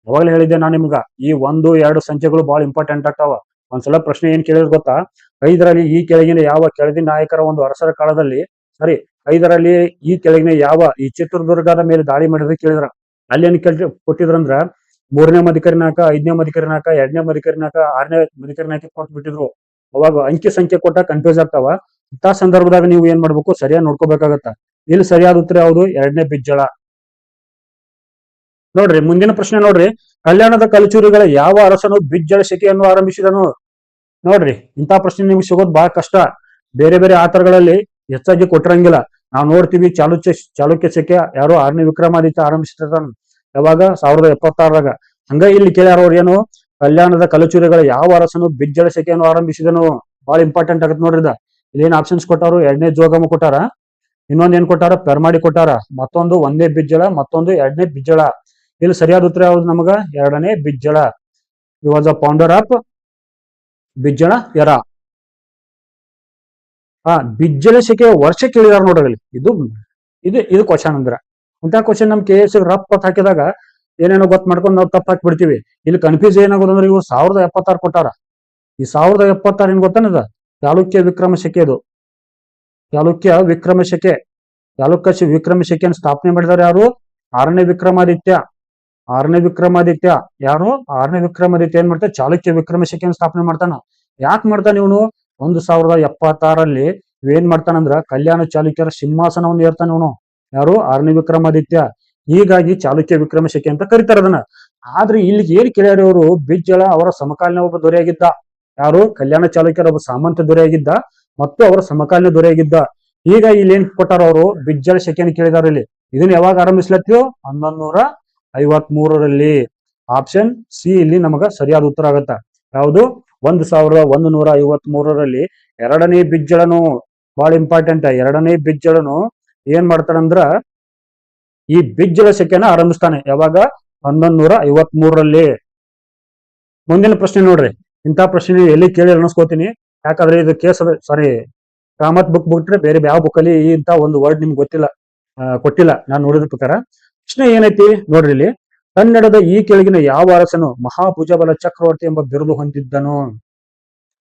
ಅವಾಗ್ಲೇ ಹೇಳಿದ್ದೆ ನಾನು ನಿಮ್ಗ, ಈ ಒಂದು, ಎರಡು ಸಂಖ್ಯೆಗಳು ಬಹಳ ಇಂಪಾರ್ಟೆಂಟ್ ಆಗ್ತಾವ. ಒಂದ್ಸಲ ಪ್ರಶ್ನೆ ಏನ್ ಕೇಳಿದ್ರು ಗೊತ್ತಾ? ಐದರಲ್ಲಿ ಈ ಕೆಳಗಿನ ಯಾವ ಕೆಳದಿ ನಾಯಕರ ಒಂದು ಅರಸರ ಕಾಲದಲ್ಲಿ, ಸರಿ, ಐದರಲ್ಲಿ ಈ ಕೆಳಗಿನ ಯಾವ ಈ ಚಿತ್ರದುರ್ಗದ ಮೇಲೆ ದಾಳಿ ಮಾಡಿದ್ರೆ ಕೇಳಿದ್ರ. ಅಲ್ಲಿ ಏನ್ ಕೇಳಿ ಕೊಟ್ಟಿದ್ರಂದ್ರ, ಮೂರನೇ ಮಧಿಕರಿನಾಕ, ಐದನೇ ಮಧಿಕರಿನಾಕ, ಎರಡನೇ ಮಧಿಕರಿನಾಕ, ಆರನೇ ಮಧಿಕರಿನಾಕ ಕೊಟ್ಟು ಬಿಟ್ಟಿದ್ರು. ಅವಾಗ ಅಂಕಿ ಸಂಖ್ಯೆ ಕೊಟ್ಟ ಕನ್ಫ್ಯೂಸ್ ಆಗ್ತಾವ. ಇಂಥ ಸಂದರ್ಭದಾಗ ನೀವು ಏನ್ ಮಾಡ್ಬೇಕು? ಸರಿಯಾಗಿ ನೋಡ್ಕೋಬೇಕಾಗತ್ತ. ಇಲ್ಲಿ ಸರಿಯಾದ ಉತ್ತರ ಯಾವುದು? ಎರಡನೇ ಬಿಜ್ಜಳ. ನೋಡ್ರಿ, ಮುಂದಿನ ಪ್ರಶ್ನೆ ನೋಡ್ರಿ. ಕಲ್ಯಾಣದ ಕಲಚೂರಿಗಳ ಯಾವ ಅರಸನು ಬಿಜ್ಜಳ ಶಕೆಯನ್ನು ಆರಂಭಿಸಿದನು? ನೋಡ್ರಿ, ಇಂಥ ಪ್ರಶ್ನೆ ನಿಮ್ಗೆ ಸಿಗೋದು ಬಹಳ ಕಷ್ಟ. ಬೇರೆ ಬೇರೆ ಆತರಗಳಲ್ಲಿ ಹೆಚ್ಚಾಗಿ ಕೊಟ್ಟಿರಂಗಿಲ್ಲ. ನಾವು ನೋಡ್ತೀವಿ ಚಾಲುಕ್ಯ ಚಾಲುಕ್ಯ ಶಕೆ ಯಾರು ಆರನೇ ವಿಕ್ರಮಾದಿತ್ಯ ಆರಂಭಿಸಿದ ಯಾವಾಗ? ಸಾವಿರದ ಎಪ್ಪತ್ತಾರರಾಗ. ಹಂಗ ಇಲ್ಲಿ ಕೇಳ್ಯಾರ ಏನು? ಕಲ್ಯಾಣದ ಕಲಚೂರಿಗಳ ಯಾವ ಅರಸನು ಬಿಜ್ಜಳ ಶಕೆಯನ್ನು ಆರಂಭಿಸಿದನು? ಬಹಳ ಇಂಪಾರ್ಟೆಂಟ್ ಆಗತ್ತೆ ನೋಡ್ರಿ ಇಲ್ಲಿ ಏನ್ ಆಪ್ಷನ್ಸ್ ಕೊಟ್ಟಾರು ಎರಡನೇ ಜೋಗಮ ಕೊಟ್ಟಾರ? ಇನ್ನೊಂದ್ ಏನ್ ಕೊಟ್ಟಾರ? ಪೆರ್ಮಾಡಿ ಕೊಟ್ಟಾರ. ಮತ್ತೊಂದು ಒಂದೇ ಬಿಜ್ಜಳ, ಮತ್ತೊಂದು ಎರಡನೇ ಬಿಜ್ಜಳ. ಇಲ್ಲಿ ಸರಿಯಾದ ಉತ್ತರ ಯಾವ್ದು ನಮಗ? ಎರಡನೇ Bijjala. He was a founder of Bijjala ಎರ. ಆ ಬಿಜ್ಜಳ ಶಿಕೆ ವರ್ಷ ಕೇಳಿದಾರ ನೋಡ್ರಿ ಇದು ಇದು ಇದು ಕ್ವಶನ್ ಅಂದ್ರ. ಅಂತ ಕ್ವಶನ್ ನಮ್ ಕೆ ಎಸ್ ರಫ್ ಅಂತ ಹಾಕಿದಾಗ ಏನೇನೋ ಗೊತ್ತ ಮಾಡ್ಕೊಂಡು ನಾವು ತಪ್ಪ ಹಾಕಿ ಬಿಡ್ತೀವಿ ಇಲ್ಲಿ ಕನ್ಫ್ಯೂಸ್ ಏನಾಗೋದು ಅಂದ್ರೆ ಇವ್ರು ಸಾವಿರದ ಎಪ್ಪತ್ತಾರು ಕೊಟ್ಟಾರ. ಈ ಸಾವಿರದ ಎಪ್ಪತ್ತಾರು ಏನ್ ಗೊತ್ತಾನದ ಚಾಲುಕ್ಯ ವಿಕ್ರಮ ಶಕೆ ಚಾಲುಕ್ಯ ವಿಕ್ರಮ ಶಕೆ ಚಾಲುಕ್ಯ ಶಿ- ವಿಕ್ರಮ ಶಕೆಯನ್ನು ಸ್ಥಾಪನೆ ಮಾಡಿದವರು ಯಾರು? ಆರನೇ ವಿಕ್ರಮಾದಿತ್ಯ. ಆರನೇ ವಿಕ್ರಮಾದಿತ್ಯ. ಯಾರು? ಆರನೇ ವಿಕ್ರಮಾದಿತ್ಯ ಏನ್ ಮಾಡ್ತಾರೆ ಚಾಲುಕ್ಯ ವಿಕ್ರಮ ಶಕೆಯನ್ನು ಸ್ಥಾಪನೆ ಮಾಡ್ತಾನ. ಯಾಕೆ ಮಾಡ್ತಾನೆ ಇವನು? ಒಂದು ಸಾವಿರದ ಎಪ್ಪತ್ತಾರಲ್ಲಿ ಇವೇನ್ ಮಾಡ್ತಾನಂದ್ರ ಕಲ್ಯಾಣ ಚಾಲುಕ್ಯರ ಸಿಂಹಾಸನವನ್ನು ಏರ್ತಾನೆ ಇವನು. ಯಾರು? ಆರನೇ ವಿಕ್ರಮಾದಿತ್ಯ. ಹೀಗಾಗಿ ಚಾಲುಕ್ಯ ವಿಕ್ರಮ ಶಕೆ ಅಂತ ಕರೀತಾರೆ ಅದನ್ನ. ಆದ್ರೆ ಇಲ್ಲಿ ಏನ್ ಕೇಳ್ಯಾರ ಇವರು? ಬಿಜ್ಜಳ ಅವರ ಸಮಕಾಲೀನ ಒಬ್ಬ ದೊರೆಯಾಗಿದ್ದ. ಯಾರು? ಕಲ್ಯಾಣ ಚಾಲುಕ್ಯರ ಒಬ್ಬ ಸಾಮಂತ ದೊರೆಯಾಗಿದ್ದ. ಮತ್ತು ಅವರ ಸಮಕಾಲೀನ ದೊರೆಯಾಗಿದ್ದ. ಈಗ ಇಲ್ಲಿ ಏನ್ ಕೊಟ್ಟಾರ ಅವರು, ಬಿಜ್ಜಳ ಶಕೆಯನ್ನು ಕೇಳಿದಾರ ಇಲ್ಲಿ. ಇದನ್ನ ಯಾವಾಗ ಆರಂಭಿಸ್ಲತ್ತೀವೋ? ಹನ್ನೊಂದ್ನೂರ ಐವತ್ ಮೂರರಲ್ಲಿ ಆಪ್ಷನ್ ಸಿ ಇಲ್ಲಿ ನಮಗ ಸರಿಯಾದ ಉತ್ತರ ಆಗತ್ತ. ಯಾವುದು? ಒಂದ್ ಸಾವಿರದ ಒಂದ್ ನೂರ ಐವತ್ ಮೂರರಲ್ಲಿ ಎರಡನೇ ಬಿಜ್ಜಳನು ಬಹಳ ಇಂಪಾರ್ಟೆಂಟ್ ಎರಡನೇ ಬಿಜ್ಜಳನು ಏನ್ ಮಾಡ್ತಾನಂದ್ರ ಈ ಬಿಜ್ಜಳ ಶಕೆನ ಆರಂಭಿಸ್ತಾನೆ. ಯಾವಾಗ? ಹನ್ನೊಂದ್ನೂರ ಐವತ್ ಮೂರರಲ್ಲಿ ಮುಂದಿನ ಪ್ರಶ್ನೆ ನೋಡ್ರಿ. ಇಂಥ ಪ್ರಶ್ನೆ ಎಲ್ಲಿ ಕೇಳಿ ಅನಿಸ್ಕೋತೀನಿ. ಯಾಕಂದ್ರೆ ಇದು ಕೇಸ್ ಸಾರಿ ಕಾಮತ್ ಬುಕ್ ಬಿಟ್ರೆ ಬೇರೆ ಯಾವ ಬುಕ್ ಅಲ್ಲಿ ಇಂತ ಒಂದು ವರ್ಡ್ ನಿಮ್ಗೆ ಗೊತ್ತಿಲ್ಲ ಕೊಟ್ಟಿಲ್ಲ ನಾನು ನೋಡಿದ ಪ್ರಕಾರ. ಪ್ರಶ್ನೆ ಏನೈತಿ ನೋಡ್ರಿ ಇಲ್ಲಿ. ಕನ್ನಡದ ಈ ಕೆಳಗಿನ ಯಾವ ಅರಸನು ಮಹಾಭುಜಬಲ ಚಕ್ರವರ್ತಿ ಎಂಬ ಬಿರುದು ಹೊಂದಿದ್ದನು?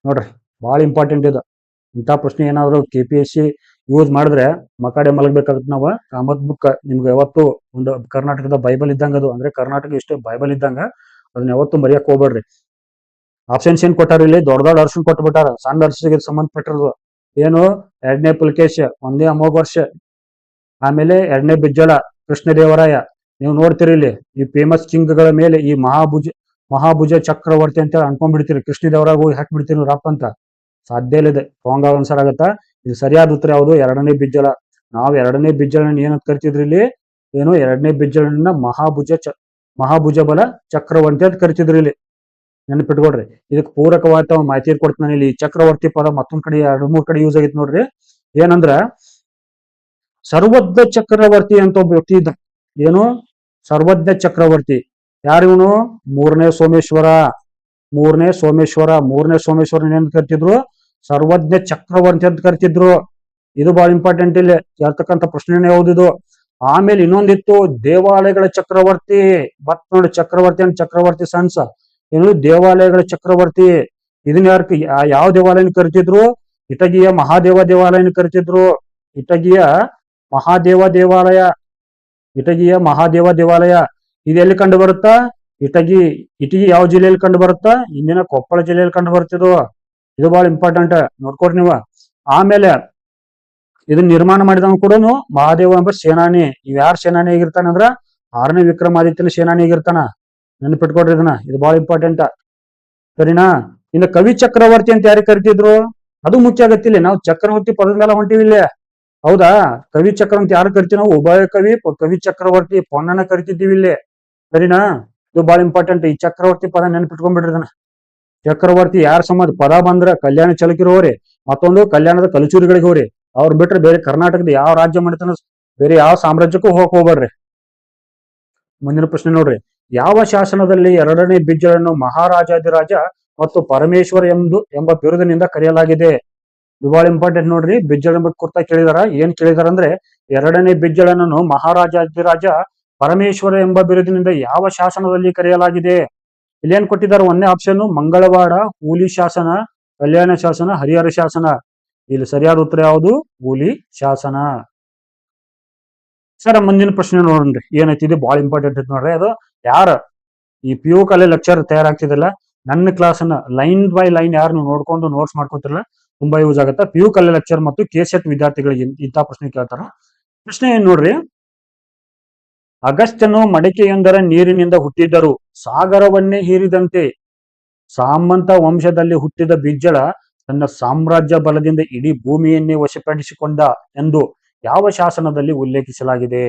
ನೋಡ್ರಿ ಬಹಳ ಇಂಪಾರ್ಟೆಂಟ್ ಇದು. ಇಂಥ ಪ್ರಶ್ನೆ ಏನಾದ್ರು K P S C use ಮಾಡಿದ್ರೆ ಮಕಾಡೆ ಮಲಗಬೇಕಾಗುತ್ತೆ ನಾವು. ಕಾಮತ್ ಬುಕ್ ನಿಮ್ಗೆ ಯಾವತ್ತು ಒಂದು ಕರ್ನಾಟಕದ ಬೈಬಲ್ ಇದ್ದಂಗ ಅದು ಅಂದ್ರೆ ಕರ್ನಾಟಕ ಇಷ್ಟೇ ಬೈಬಲ್ ಇದ್ದಂಗ. ಅದನ್ನ ಯಾವತ್ತು ಮರೆಯಕ್ ಹೋಗ್ಬೇಡ್ರಿ. ಆಪ್ಷನ್ಸ್ ಏನ್ ಕೊಟ್ಟಾರ ಇಲ್ಲಿ, ದೊಡ್ಡ ದೊಡ್ಡ ಅರ್ಶನ್ ಕೊಟ್ಬಿಟ್ಟಾರ. ಸಣ್ಣ ಅರ್ಶಿಗೆ ಸಂಬಂಧಪಟ್ಟಿರೋದು. ಏನು? ಎರಡನೇ ಪುಲಕೇಶ, ಒಂದೇ ಅಮೋಘ ವರ್ಷ ಆಮೇಲೆ ಎರಡನೇ ಬಿಜ್ಜಳ ಕೃಷ್ಣದೇವರಾಯ. ನೀವು ನೋಡ್ತೀರಿ ಇಲ್ಲಿ, ಈ ಫೇಮಸ್ ಕಿಂಗ್ಗಳ ಮೇಲೆ ಈ ಮಹಾಭುಜ ಮಹಾಭುಜ ಚಕ್ರವರ್ತಿ ಅಂತ ಅನ್ಕೊಂಡ್ಬಿಡ್ತೀರಿ. ಕೃಷ್ಣದೇವರಾಗ ಹೋಗಿ ಹಾಕ್ಬಿಡ್ತೀರಿ ರಪ್ಪ ಅಂತ. ಸಾಧ್ಯ ಇಲ್ಲದೆ ರಾಂಗ್ ಆನ್ಸರ್ ಆಗತ್ತಾ? ಇದು ಸರಿಯಾದ ಉತ್ತರ ಯಾವುದು? ಎರಡನೇ ಬಿಜ್ಜಳ ನಾವು ಎರಡನೇ ಬಿಜ್ಜಳನ ಏನಂತ ಕರಿತಿದ್ರಿ ಇಲ್ಲಿ? ಏನು? ಎರಡನೇ ಬಿಜ್ಜಳನ ಮಹಾಭುಜ ಚ, ಮಹಾಭುಜ ಬಲ ಚಕ್ರವರ್ತಿ ಅಂತ ಕರಿತಿದ್ರಿ ಇಲ್ಲಿ. ನೆನಪಿಟ್ಕೊಡ್ರಿ ಇದಕ್ಕೆ ಪೂರಕವಾದ ಮಾಹಿತಿ ಕೊಡ್ತೀನಿ ಇಲ್ಲಿ. ಚಕ್ರವರ್ತಿ ಪದ ಮತ್ತೊಂದ್ ಕಡೆ, ಎರಡು, ಮೂರ್ ಕಡೆ ಯೂಸ್ ಆಗಿತ್ತು ನೋಡ್ರಿ. ಏನಂದ್ರ, ಸರ್ವಜ್ಞ ಚಕ್ರವರ್ತಿ ಅಂತ ಒಬ್ಬ ವ್ಯಕ್ತಿ ಇದ್ದ. ಏನು? ಸರ್ವಜ್ಞ ಚಕ್ರವರ್ತಿ. ಇವನು? ಮೂರನೇ ಸೋಮೇಶ್ವರ. ಮೂರನೇ ಸೋಮೇಶ್ವರ ಮೂರನೇ ಸೋಮೇಶ್ವರ ಏನ್ ಕರಿತಿದ್ರು? ಸರ್ವಜ್ಞ ಚಕ್ರವರ್ತಿ ಅಂತ ಕರಿತಿದ್ರು. ಇದು ಬಹಳ ಇಂಪಾರ್ಟೆಂಟ್ ಇಲ್ಲಿ. ಹೇಳ್ತಕ್ಕಂಥ ಪ್ರಶ್ನೆನೇ ಯಾವ್ದಿದು ಆಮೇಲೆ ಇನ್ನೊಂದಿತ್ತು, ದೇವಾಲಯಗಳ ಚಕ್ರವರ್ತಿ. ಬತ್ ನೋಡಿ ಚಕ್ರವರ್ತಿ ಅಂತ ಚಕ್ರವರ್ತಿ ಸನ್ಸ ಏನು ದೇವಾಲಯಗಳ ಚಕ್ರವರ್ತಿ ಇದನ್ನ ಯಾರು ಯಾವ ದೇವಾಲಯನ ಕರಿತಿದ್ರು? ಇಟಗಿಯ ಮಹಾದೇವ ದೇವಾಲಯನ ಕರಿತಿದ್ರು. ಇಟಗಿಯ ಮಹಾದೇವ ದೇವಾಲಯ, ಇಟಗಿಯ ಮಹಾದೇವ ದೇವಾಲಯ, ಇದು ಎಲ್ಲಿ ಕಂಡು ಬರುತ್ತಾ? ಇಟಗಿ ಇಟಗಿ ಯಾವ ಜಿಲ್ಲೆಯಲ್ಲಿ ಕಂಡು ಬರುತ್ತಾ? ಇಂದಿನ ಕೊಪ್ಪಳ ಜಿಲ್ಲೆಯಲ್ಲಿ ಕಂಡು ಬರ್ತಿದ್ರು ಇದು ಬಹಳ ಇಂಪಾರ್ಟೆಂಟ್ ನೋಡ್ಕೊಡ್ರಿ ನೀವು. ಆಮೇಲೆ ಇದನ್ನ ನಿರ್ಮಾಣ ಮಾಡಿದವನು ಕೂಡ ಮಹಾದೇವ ಎಂಬ ಸೇನಾನಿ. ಇವ್ ಯಾರ ಸೇನಾನಿ ಆಗಿರ್ತಾನ ಅಂದ್ರ ಆರನೇ ವಿಕ್ರಮಾದಿತ್ಯನ ಸೇನಾನಿ ಆಗಿರ್ತಾನ ನೆನಪಿಟ್ಕೊಡ್ರಿ ಇದನ್ನ ಇದು ಬಹಳ ಇಂಪಾರ್ಟೆಂಟ್ ಸರಿನಾ? ಇನ್ನು ಕವಿ ಚಕ್ರವರ್ತಿ ಅಂತ ಯಾರಿಗೆ ಕರಿತಿದ್ರು? ಅದು ಮುಖ್ಯ ಆಗತ್ತಿಲ್ಲ, ನಾವು ಚಕ್ರವರ್ತಿ ಮೇಲೆ ಹೊಂಟಿವಿ ಇಲ್ಲೇ. ಹೌದಾ? ಕವಿ ಚಕ್ರ ಅಂತ ಯಾರು ಕರಿತೀವಿ ನಾವು? ಉಭಯ ಕವಿ ಕವಿ ಚಕ್ರವರ್ತಿ, ಪೊನ್ನನ ಕರಿತಿದ್ದೀವಿ ಇಲ್ಲಿ. ಸರಿನಾ? ಇದು ಬಹಳ ಇಂಪಾರ್ಟೆಂಟ್ ಈ ಚಕ್ರವರ್ತಿ ಪದ ನೆನ್ಪಿಟ್ಕೊಂಡ್ಬಿಡ್ರಿ ಇದನ್ನ ಚಕ್ರವರ್ತಿ ಯಾರ ಸಮಾಜ ಪದ ಬಂದ್ರ ಕಲ್ಯಾಣ ಚಲಕಿರೋರಿ ಮತ್ತೊಂದು ಕಲ್ಯಾಣದ ಕಲಚೂರಿಗಳಿಗೆ ಹೋರಿ ಅವ್ರು ಬಿಟ್ರೆ ಬೇರೆ ಕರ್ನಾಟಕದ ಯಾವ ರಾಜ್ಯ ಮಾಡ್ತಾನ ಬೇರೆ ಯಾವ ಸಾಮ್ರಾಜ್ಯಕ್ಕೂ ಹೋಗಕ್ ಹೋಗ್ಬೇಡ್ರಿ ಮುಂದಿನ ಪ್ರಶ್ನೆ ನೋಡ್ರಿ. ಯಾವ ಶಾಸನದಲ್ಲಿ ಎರಡನೇ ಬಿಜ್ಜಳನ್ನು ಮಹಾರಾಜಾದಿರಾಜ ಮತ್ತು ಪರಮೇಶ್ವರ ಎಂದು, ಎಂಬ ಬಿರುದಿನಿಂದ ಕರೆಯಲಾಗಿದೆ. ಬಹಳ ಇಂಪಾರ್ಟೆಂಟ್ ನೋಡ್ರಿ, ಬಿಜ್ಜಳ ಎಂಬ ಕುರ್ತಾ ಕೇಳಿದಾರ. ಏನ್ ಕೇಳಿದಾರ ಅಂದ್ರೆ ಎರಡನೇ ಬಿಜ್ಜಳನನ್ನು ಮಹಾರಾಜಾಧಿರಾಜ, ಪರಮೇಶ್ವರ ಎಂಬ ಬಿರುದಿನಿಂದ ಯಾವ ಶಾಸನದಲ್ಲಿ ಕರೆಯಲಾಗಿದೆ? ಇಲ್ಲಿ ಏನ್ ಕೊಟ್ಟಿದ್ದಾರೆ? ಒಂದೇ ಆಪ್ಷನ್ ಮಂಗಳವಾಡ ಹೂಲಿ ಶಾಸನ, ಕಲ್ಯಾಣ ಶಾಸನ, ಹರಿಹರ ಶಾಸನ. ಇಲ್ಲಿ ಸರಿಯಾದ ಉತ್ತರ ಯಾವುದು? ಹೂಲಿ ಶಾಸನ. ಸರ್, ಮುಂದಿನ ಪ್ರಶ್ನೆ ನೋಡ್ರಿ. ಏನೈತಿ ಇದು ಬಹಳ ಇಂಪಾರ್ಟೆಂಟ್ ಐತಿ ನೋಡ್ರಿ. ಅದು ಯಾರ? ಈ ಪಿ ಯು ಕಾಲೇಜ್ ಲೆಕ್ಚರ್ ತಯಾರಾಗ್ತಿದಿಲ್ಲ ನನ್ನ ಕ್ಲಾಸ್ ಲೈನ್ ಬೈ ಲೈನ್ ಯಾರು ನೋಡ್ಕೊಂಡು ನೋಟ್ಸ್ ಮಾಡ್ಕೊತಿರಲ್ಲ ತುಂಬಾ ಯೂಸ್ ಆಗುತ್ತೆ. ಪಿ ಯು ಕಾಲೇಜ್ ಲೆಕ್ಚರ್ ಮತ್ತು ಕೆ ಸೆಟ್ ವಿದ್ಯಾರ್ಥಿಗಳಿಗೆ ಇಂಥ ಪ್ರಶ್ನೆ ಕೇಳ್ತಾರ. ಪ್ರಶ್ನೆ ಏನ್ ನೋಡ್ರಿ? ಅಗಸ್ತ್ಯನು ಮಡಿಕೆಯೊಂದರ ನೀರಿನಿಂದ ಹುಟ್ಟಿದ್ದರು. ಸಾಗರವನ್ನೇ ಹೀರಿದಂತೆ ಸಾಮಂತ ವಂಶದಲ್ಲಿ ಹುಟ್ಟಿದ ಬಿಜ್ಜಳ ತನ್ನ ಸಾಮ್ರಾಜ್ಯ ಬಲದಿಂದ ಇಡೀ ಭೂಮಿಯನ್ನೇ ವಶಪಡಿಸಿಕೊಂಡ ಎಂದು ಯಾವ ಶಾಸನದಲ್ಲಿ ಉಲ್ಲೇಖಿಸಲಾಗಿದೆ?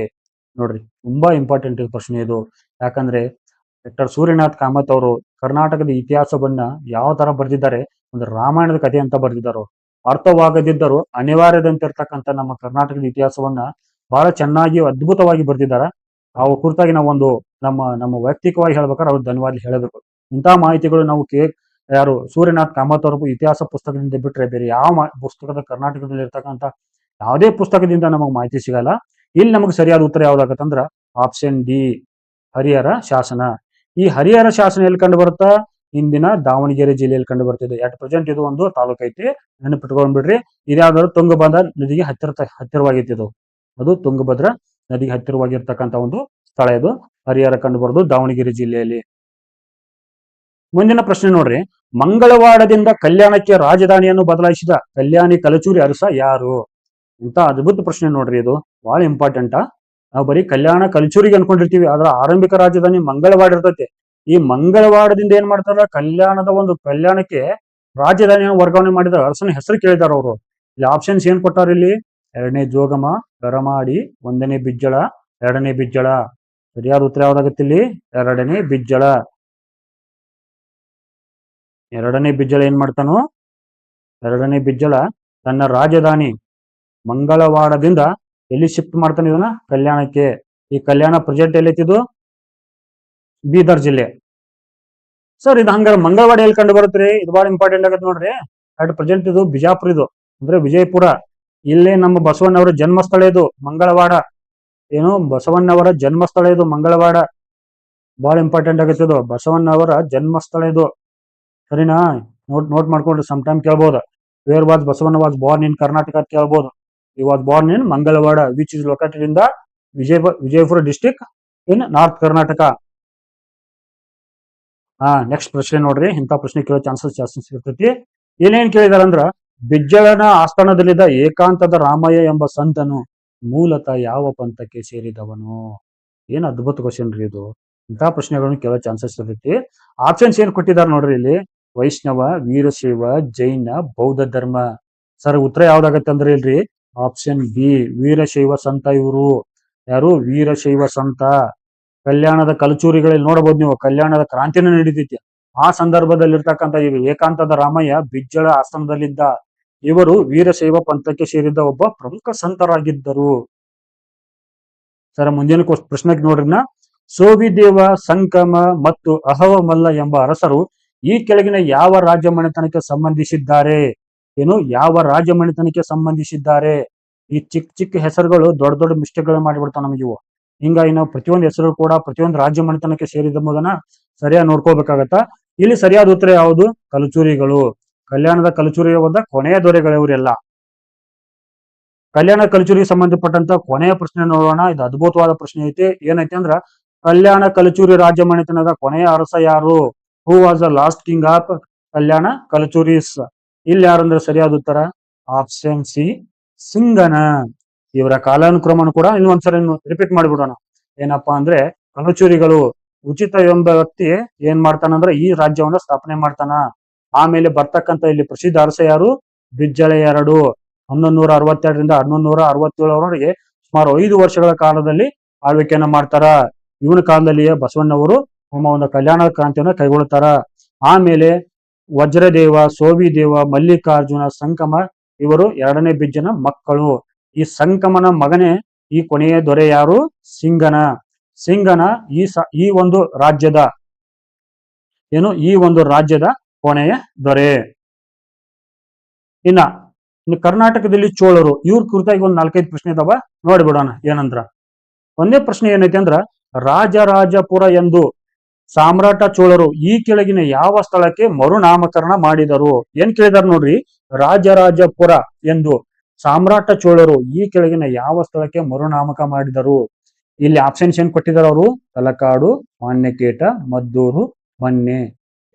ನೋಡ್ರಿ, ತುಂಬಾ ಇಂಪಾರ್ಟೆಂಟ್ ಪ್ರಶ್ನೆ ಇದು. ಯಾಕಂದ್ರೆ ಡಾಕ್ಟರ್ ಸೂರ್ಯನಾಥ್ ಕಾಮತ್ ಅವರು ಕರ್ನಾಟಕದ ಇತಿಹಾಸವನ್ನ ಯಾವ ತರ ಬರೆದಿದ್ದಾರೆ, ಒಂದು ರಾಮಾಯಣದ ಕಥೆ ಅಂತ ಬರೆದಿದ್ದಾರೆ, ಅರ್ಥವಾಗದಿದ್ದರೂ ಅನಿವಾರ್ಯದಂತಿರ್ತಕ್ಕಂಥ ನಮ್ಮ ಕರ್ನಾಟಕದ ಇತಿಹಾಸವನ್ನ ಬಹಳ ಚೆನ್ನಾಗಿ ಅದ್ಭುತವಾಗಿ ಬರೆದಿದ್ದಾರೆ. ಆ ಕುರಿತಾಗಿ ನಾವು ಒಂದು ನಮ್ಮ ನಮ್ಮ ವೈಯಕ್ತಿಕವಾಗಿ ಹೇಳ್ಬೇಕಾದ್ರೆ ಅವ್ರು ಧನ್ಯವಾದ ಹೇಳಬೇಕು. ಇಂತಹ ಮಾಹಿತಿಗಳು ನಾವು ಕೇ, ಯಾರು ಸೂರ್ಯನಾಥ್ ಕಾಮತ್ ಅವ್ರ ಇತಿಹಾಸ ಪುಸ್ತಕದಿಂದ ಬಿಟ್ರೆ ಬೇರೆ ಯಾವ ಪುಸ್ತಕದ ಕರ್ನಾಟಕದಲ್ಲಿ ಇರ್ತಕ್ಕಂಥ ಯಾವುದೇ ಪುಸ್ತಕದಿಂದ ನಮಗೆ ಮಾಹಿತಿ ಸಿಗಲ್ಲ. ಇಲ್ಲಿ ನಮಗೆ ಸರಿಯಾದ ಉತ್ತರ ಯಾವ್ದಾಗತ್ತಂದ್ರ ಆಪ್ಷನ್ ಡಿ ಹರಿಹರ ಶಾಸನ. ಈ ಹರಿಹರ ಶಾಸನ ಎಲ್ಲಿ ಕಂಡು ಬರುತ್ತಾ? ಇಂದಿನ ದಾವಣಗೆರೆ ಜಿಲ್ಲೆಯಲ್ಲಿ ಕಂಡು ಬರ್ತಿದೆ. ಅಟ್ ಪ್ರೆಸೆಂಟ್ ಇದು ಒಂದು ತಾಲೂಕು ಐತಿ. ನೆನಪಿಟ್ಕೊಂಡ್ಬಿಡ್ರಿ ಇದ್ಯಾವ್ದಾದ್ರು ತುಂಗಭದ್ರಾ ನದಿಗೆ ಹತ್ತಿರ ಹತ್ತಿರವಾಗಿತ್ತು ಇದು ಅದು ತುಂಗಭದ್ರಾ ನದಿಗೆ ಹತ್ತಿರವಾಗಿರ್ತಕ್ಕಂತ ಒಂದು ಸ್ಥಳ ಇದು. ಹರಿಹರ ಕಂಡು ಬರೋದು ದಾವಣಗೆರೆ ಜಿಲ್ಲೆಯಲ್ಲಿ. ಮುಂದಿನ ಪ್ರಶ್ನೆ ನೋಡ್ರಿ. ಮಂಗಳವಾಡದಿಂದ ಕಲ್ಯಾಣಕ್ಕೆ ರಾಜಧಾನಿಯನ್ನು ಬದಲಾಯಿಸಿದ ಕಲ್ಯಾಣಿ ಕಲಚೂರಿ ಅರಸ ಯಾರು? ಅಂತ ಅದ್ಭುತ ಪ್ರಶ್ನೆ ನೋಡ್ರಿ ಇದು. ಬಹಳ ಇಂಪಾರ್ಟೆಂಟ್ ನಾವು ಬರೀ ಕಲ್ಯಾಣ ಕಲ್ಚೂರಿಗೆ ಅನ್ಕೊಂಡಿರ್ತೀವಿ, ಆದ್ರ ಆರಂಭಿಕ ರಾಜಧಾನಿ ಮಂಗಳವಾಡ ಇರ್ತೈತಿ. ಈ ಮಂಗಳವಾಡದಿಂದ ಏನ್ ಮಾಡ್ತಾರ ಕಲ್ಯಾಣದ ಒಂದು ಕಲ್ಯಾಣಕ್ಕೆ ರಾಜಧಾನಿಯನ್ನು ವರ್ಗಾವಣೆ ಮಾಡಿದ ಅರಸನ ಹೆಸರು ಕೇಳಿದಾರ ಅವರು. ಇಲ್ಲಿ ಆಪ್ಷನ್ಸ್ ಏನ್ ಕೊಟ್ಟಾರ ಇಲ್ಲಿ? ಎರಡನೇ ಜೋಗಮ ಗರಮಾಡಿ ಒಂದನೇ ಬಿಜ್ಜಳ, ಎರಡನೇ ಬಿಜ್ಜಳ. ಸರಿಯಾದ ಉತ್ತರ ಯಾವ್ದಾಗತ್ತೆ ಇಲ್ಲಿ? ಎರಡನೇ ಬಿಜ್ಜಳ. ಎರಡನೇ ಬಿಜ್ಜಳ ಏನ್ ಮಾಡ್ತಾನು? ಎರಡನೇ ಬಿಜ್ಜಳ. ತನ್ನ ರಾಜಧಾನಿ ಮಂಗಳವಾಡದಿಂದ ಎಲ್ಲಿ ಶಿಫ್ಟ್ ಮಾಡ್ತಾನೆ ಇದನ್ನ ಕಲ್ಯಾಣಕ್ಕೆ. ಈ ಕಲ್ಯಾಣ ಪ್ರೆಸೆಂಟ್ ಎಲ್ಲೈತಿದು ಬೀದರ್ ಜಿಲ್ಲೆ. ಸರ್ ಇದು ಹಂಗಾರೆ ಮಂಗಳವಾಡಿ ಎಲ್ಲಿ ಕಂಡು ಬರುತ್ತೆ ಇದು ಬಹಳ ಇಂಪಾರ್ಟೆಂಟ್ ಆಗತ್ತೆ ನೋಡ್ರಿ. ಅಟ್ ಪ್ರೆಸೆಂಟ್ ಇದು, ಬಿಜಾಪುರ ಇದು. ಅಂದ್ರೆ ವಿಜಯಪುರ. ಇಲ್ಲಿ ನಮ್ಮ ಬಸವಣ್ಣವರ ಜನ್ಮಸ್ಥಳ ಇದು, ಮಂಗಳವಾಡ. ಏನು? ಬಸವಣ್ಣವರ ಜನ್ಮಸ್ಥಳ ಇದು, ಮಂಗಳವಾಡ. ಬಹಳ ಇಂಪಾರ್ಟೆಂಟ್ ಆಗುತ್ತೆ ಇದು. ಬಸವಣ್ಣವರ ಜನ್ಮಸ್ಥಳ ಇದು. ಸರಿನಾ? ನೋಟ್ ನೋಟ್ ಮಾಡ್ಕೊಂಡ್ರೆ ಸಮ್ ಟೈಮ್ ಕೇಳ್ಬೋದು. Where was Basavanna? Was born in Karnataka ಅಂತ ಕೇಳ್ಬೋದು. He was born in Mangalavada which is located in the Vijaya Vijayapura district in north Karnataka ಹಾ ನೆಕ್ಸ್ಟ್ ಪ್ರಶ್ನೆ ನೋಡ್ರಿ. ಇಂಥ ಪ್ರಶ್ನೆ ಕೇಳೋ ಚಾನ್ಸಸ್ ಜಾಸ್ತಿ ಸಿಗ್ತೈತಿ. ಏನೇನ್ ಕೇಳಿದಾರ ಅಂದ್ರ, ಬಿಜ್ಜಳನ ಆಸ್ಥಾನದಲ್ಲಿದ್ದ ಏಕಾಂತದ ರಾಮಯ್ಯ ಎಂಬ ಸಂತನು ಮೂಲತಃ ಯಾವ ಪಂಥಕ್ಕೆ ಸೇರಿದವನು? ಏನ್ ಅದ್ಭುತ ಕ್ವಶನ್ ರೀ ಇದು. ಇಂಥ ಪ್ರಶ್ನೆಗಳನ್ನು ಕೇಳೋ ಚಾನ್ಸಸ್ ಇರ್ತೈತಿ ಆಪ್ಷನ್ಸ್ ಏನ್ ಕೊಟ್ಟಿದ್ದಾರೆ ನೋಡ್ರಿ ಇಲ್ಲಿ. ವೈಷ್ಣವ, ವೀರಶೈವ, ಜೈನ, ಬೌದ್ಧ ಧರ್ಮ. ಸರ್, ಉತ್ತರ ಯಾವ್ದಾಗತ್ತೆ ಅಂದ್ರೆ ಇಲ್ರಿ ಆಪ್ಷನ್ ಬಿ, ವೀರಶೈವ ಸಂತ ಇವರು. ಯಾರು? ವೀರಶೈವ ಸಂತ. ಕಲ್ಯಾಣದ ಕಲಚೂರಿಗಳಲ್ಲಿ ನೋಡಬಹುದು ನೀವು. ಕಲ್ಯಾಣದ ಕ್ರಾಂತಿನ ನಡೀತೈತಿ. ಆ ಸಂದರ್ಭದಲ್ಲಿ ಇರ್ತಕ್ಕಂಥ ಈ ಏಕಾಂತದ ರಾಮಯ್ಯ ಬಿಜ್ಜಳ ಆಸನದಲ್ಲಿದ್ದ ಇವರು ವೀರಶೈವ ಪಂಥಕ್ಕೆ ಸೇರಿದ ಒಬ್ಬ ಪ್ರಮುಖ ಸಂತರಾಗಿದ್ದರು. ಸರ, ಮುಂದಿನ ಪ್ರಶ್ನೆಗೆ ನೋಡ್ರಿನ ಸೋವಿದೇವ ಸಂಕಮ ಮತ್ತು ಅಹವಮಲ್ಲ ಎಂಬ ಅರಸರು ಈ ಕೆಳಗಿನ ಯಾವ ರಾಜ್ಯ ಮನೆತನಕ್ಕೆ ಸಂಬಂಧಿಸಿದ್ದಾರೆ? ಏನು ಯಾವ ರಾಜ್ಯ ಮನೆತನಕ್ಕೆ ಸಂಬಂಧಿಸಿದ್ದಾರೆ? ಈ ಚಿಕ್ಕ ಚಿಕ್ಕ ಹೆಸರುಗಳು ದೊಡ್ಡ ದೊಡ್ಡ ಮಿಸ್ಟೇಕ್ಗಳು ಮಾಡಿಬಿಡ್ತಾವ ನಮಗೆ ಇವು. ಹಿಂಗಾಗಿ ನಾವು ಪ್ರತಿಯೊಂದು ಹೆಸರು ಕೂಡ ಪ್ರತಿಯೊಂದು ರಾಜ್ಯ ಮನೆತನಕ್ಕೆ ಸೇರಿದಂಬುದನ್ನ ಸರಿಯಾಗಿ ನೋಡ್ಕೋಬೇಕಾಗತ್ತ? ಇಲ್ಲಿ ಸರಿಯಾದ ಉತ್ತರ ಯಾವುದು? ಕಲಚೂರಿಗಳು ಕಲ್ಯಾಣದ ಕಲಚೂರಿ ಒಂದ ಕೊನೆಯ ದೊರೆಗಳು ಇವರೆಲ್ಲ. ಕಲ್ಯಾಣ ಕಲಚೂರಿಗೆ ಸಂಬಂಧಪಟ್ಟಂತ ಕೊನೆಯ ಪ್ರಶ್ನೆ ನೋಡೋಣ. ಇದು ಅದ್ಭುತವಾದ ಪ್ರಶ್ನೆ ಐತಿ. ಏನೈತಿ ಅಂದ್ರ, ಕಲ್ಯಾಣ ಕಲಚೂರಿ ರಾಜ್ಯ ಮನೆತನದ ಕೊನೆಯ ಅರಸ ಯಾರು? Who was the last king of Kalyana Kalachuris ಇಲ್ಲಿ ಯಾರಂದ್ರೆ ಸರಿಯಾದ ಉತ್ತರ? Option C, Singhana. ಇವರ ಕಾಲಾನುಕ್ರಮನು ಕೂಡ ಇನ್ನೊಂದ್ಸರಿ ರಿಪೀಟ್ ಮಾಡಿಬಿಡೋಣ. ಏನಪ್ಪಾ ಅಂದ್ರೆ ಕಲಚೂರಿಗಳು ಉಚಿತ ಎಂಬ ವ್ಯಕ್ತಿ ಏನ್ ಮಾಡ್ತಾನಂದ್ರೆ ಈ ರಾಜ್ಯವನ್ನ ಸ್ಥಾಪನೆ ಮಾಡ್ತಾನ. ಆಮೇಲೆ ಬರ್ತಕ್ಕಂತ ಇಲ್ಲಿ ಪ್ರಸಿದ್ಧ ಅರಸ ಯಾರು? ಬಿಜ್ಜಳೆ ಎರಡು ಹನ್ನೊಂದು ನೂರ ಅರವತ್ತೆರಡರಿಂದ ಹನ್ನೊಂದು ನೂರ ಅರವತ್ತೇಳರವರೆಗೆ ಸುಮಾರು ಐದು ವರ್ಷಗಳ ಕಾಲದಲ್ಲಿ ಆಳ್ವಿಕೆಯನ್ನ ಮಾಡ್ತಾರ. ಇವನ ಕಾಲದಲ್ಲಿಯೇ ಬಸವಣ್ಣವರು ನಮ್ಮ ಒಂದು ಕಲ್ಯಾಣ ಕ್ರಾಂತಿಯನ್ನ ಕೈಗೊಳ್ತಾರ. ಆಮೇಲೆ ವಜ್ರದೇವ, ಸೋವಿದೇವ, ಮಲ್ಲಿಕಾರ್ಜುನ ಸಂಕಮ ಇವರು ಎರಡನೇ ಬಿಜ್ಜನ ಮಕ್ಕಳು. ಈ ಸಂಕಮನ ಮಗನೇ ಈ ಕೊನೆಯ ದೊರೆ ಯಾರು? ಸಿಂಗನ. ಸಿಂಗನ ಈ ಈ ಒಂದು ರಾಜ್ಯದ ಏನು? ಈ ಒಂದು ರಾಜ್ಯದ ಕೊನೆಯ ದೊರೆ. ಇನ್ನ, ಇನ್ನು ಕರ್ನಾಟಕದಲ್ಲಿ ಚೋಳರು, ಇವ್ರ ಕುರಿತಾಗಿ ಒಂದು ನಾಲ್ಕೈದು ಪ್ರಶ್ನೆ ಇದಾವ. ನೋಡಿಬಿಡೋಣ ಏನಂದ್ರ. ಒಂದೇ ಪ್ರಶ್ನೆ ಏನೈತಿ ಅಂದ್ರ, ರಾಜರಾಜಪುರ ಎಂದು ಸಾಮ್ರಾಟ ಚೋಳರು ಈ ಕೆಳಗಿನ ಯಾವ ಸ್ಥಳಕ್ಕೆ ಮರುನಾಮಕರಣ ಮಾಡಿದರು? ಏನ್ ಕೇಳಿದಾರ ನೋಡ್ರಿ? ರಾಜರಾಜಪುರ ಎಂದು. ಸಾಮ್ರಾಟ ಚೋಳರು ಈ ಕೆಳಗಿನ ಯಾವ ಸ್ಥಳಕ್ಕೆ ಮರುನಾಮಕ ಮಾಡಿದರು? ಇಲ್ಲಿ ಆಪ್ಷನ್ಸ್ ಏನ್ ಕೊಟ್ಟಿದ್ದಾರೆ ಅವರು? ತಲಕಾಡು, ಮಾನ್ಯಕೇಟ, ಮದ್ದೂರು, ಮನ್ನೆ.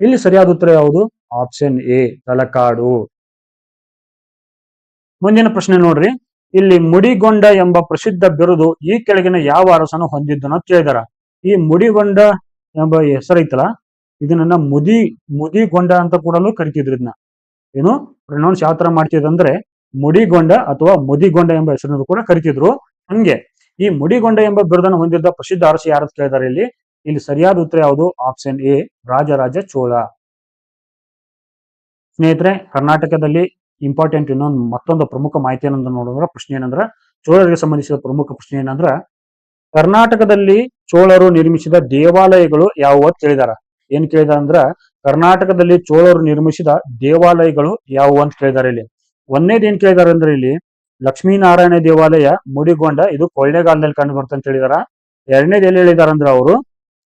ಇಲ್ಲಿ ಸರಿಯಾದ ಉತ್ತರ ಯಾವುದು? Option A Talakadu. ಮುಂದಿನ ಪ್ರಶ್ನೆ ನೋಡ್ರಿ. ಇಲ್ಲಿ ಮುಡಿಗೊಂಡ ಎಂಬ ಪ್ರಸಿದ್ಧ ಬಿರುದು ಈ ಕೆಳಗಿನ ಯಾವ ಅರಸನು ಹೊಂದಿದ್ದನು ಕೇಳಿದಾರ. ಈ ಮುಡಿಗೊಂಡ ಎಂಬ ಹೆಸರೈತಲ್ಲ ಇದನ್ನ ಮುದಿ, ಮುದಿಗೊಂಡ ಅಂತ ಕೂಡ ಕರಿತಿದ್ರು ಇದನ್ನ ಏನು? ಪ್ರೊನೌನ್ಸ್ ಯಾವ ತರ ಮಾಡ್ತಿದ್ರು ಅಂದ್ರೆ ಮುಡಿಗೊಂಡ ಅಥವಾ ಮುದಿಗೊಂಡ ಎಂಬ ಹೆಸರನ್ನು ಕೂಡ ಕರಿತಿದ್ರು. ಹಂಗೆ, ಈ ಮುಡಿಗೊಂಡ ಎಂಬ ಬಿರುದನ್ನು ಹೊಂದಿದ್ದ ಪ್ರಸಿದ್ಧ ಅರಸ ಯಾರು ಕೇಳಿದಾರೆ ಇಲ್ಲಿ? ಇಲ್ಲಿ ಸರಿಯಾದ ಉತ್ತರ ಯಾವುದು? Option A Rajaraja Chola. ಸ್ನೇಹಿತರೆ, ಕರ್ನಾಟಕದಲ್ಲಿ ಇಂಪಾರ್ಟೆಂಟ್ ಇನ್ನೊಂದು ಮತ್ತೊಂದು ಪ್ರಮುಖ ಮಾಹಿತಿ ಏನಂದ್ರೆ ನೋಡಿದ್ರೆ, ಪ್ರಶ್ನೆ ಏನಂದ್ರ, ಚೋಳರಿಗೆ ಸಂಬಂಧಿಸಿದ ಪ್ರಮುಖ ಪ್ರಶ್ನೆ ಏನಂದ್ರ ಕರ್ನಾಟಕದಲ್ಲಿ ಚೋಳರು ನಿರ್ಮಿಸಿದ ದೇವಾಲಯಗಳು ಯಾವುವು ಅಂತ ಕೇಳಿದಾರ. ಏನ್ ಕೇಳಿದಾರ ಅಂದ್ರ ಕರ್ನಾಟಕದಲ್ಲಿ ಚೋಳರು ನಿರ್ಮಿಸಿದ ದೇವಾಲಯಗಳು ಯಾವುವು ಅಂತ ಕೇಳಿದಾರೆ ಇಲ್ಲಿ. ಒಂದೇದ್ ಏನ್ ಕೇಳಿದಾರ ಅಂದ್ರೆ ಇಲ್ಲಿ ಲಕ್ಷ್ಮೀನಾರಾಯಣ ದೇವಾಲಯ ಮುಡಿಗೊಂಡ ಇದು ಕೊಳ್ಳೇಗಾಲದಲ್ಲಿ ಕಂಡು ಬರ್ತಂತ ಅಂತ ಹೇಳಿದಾರ. ಎರಡನೇದು ಎಲ್ಲಿ ಹೇಳಿದಾರ ಅಂದ್ರೆ ಅವರು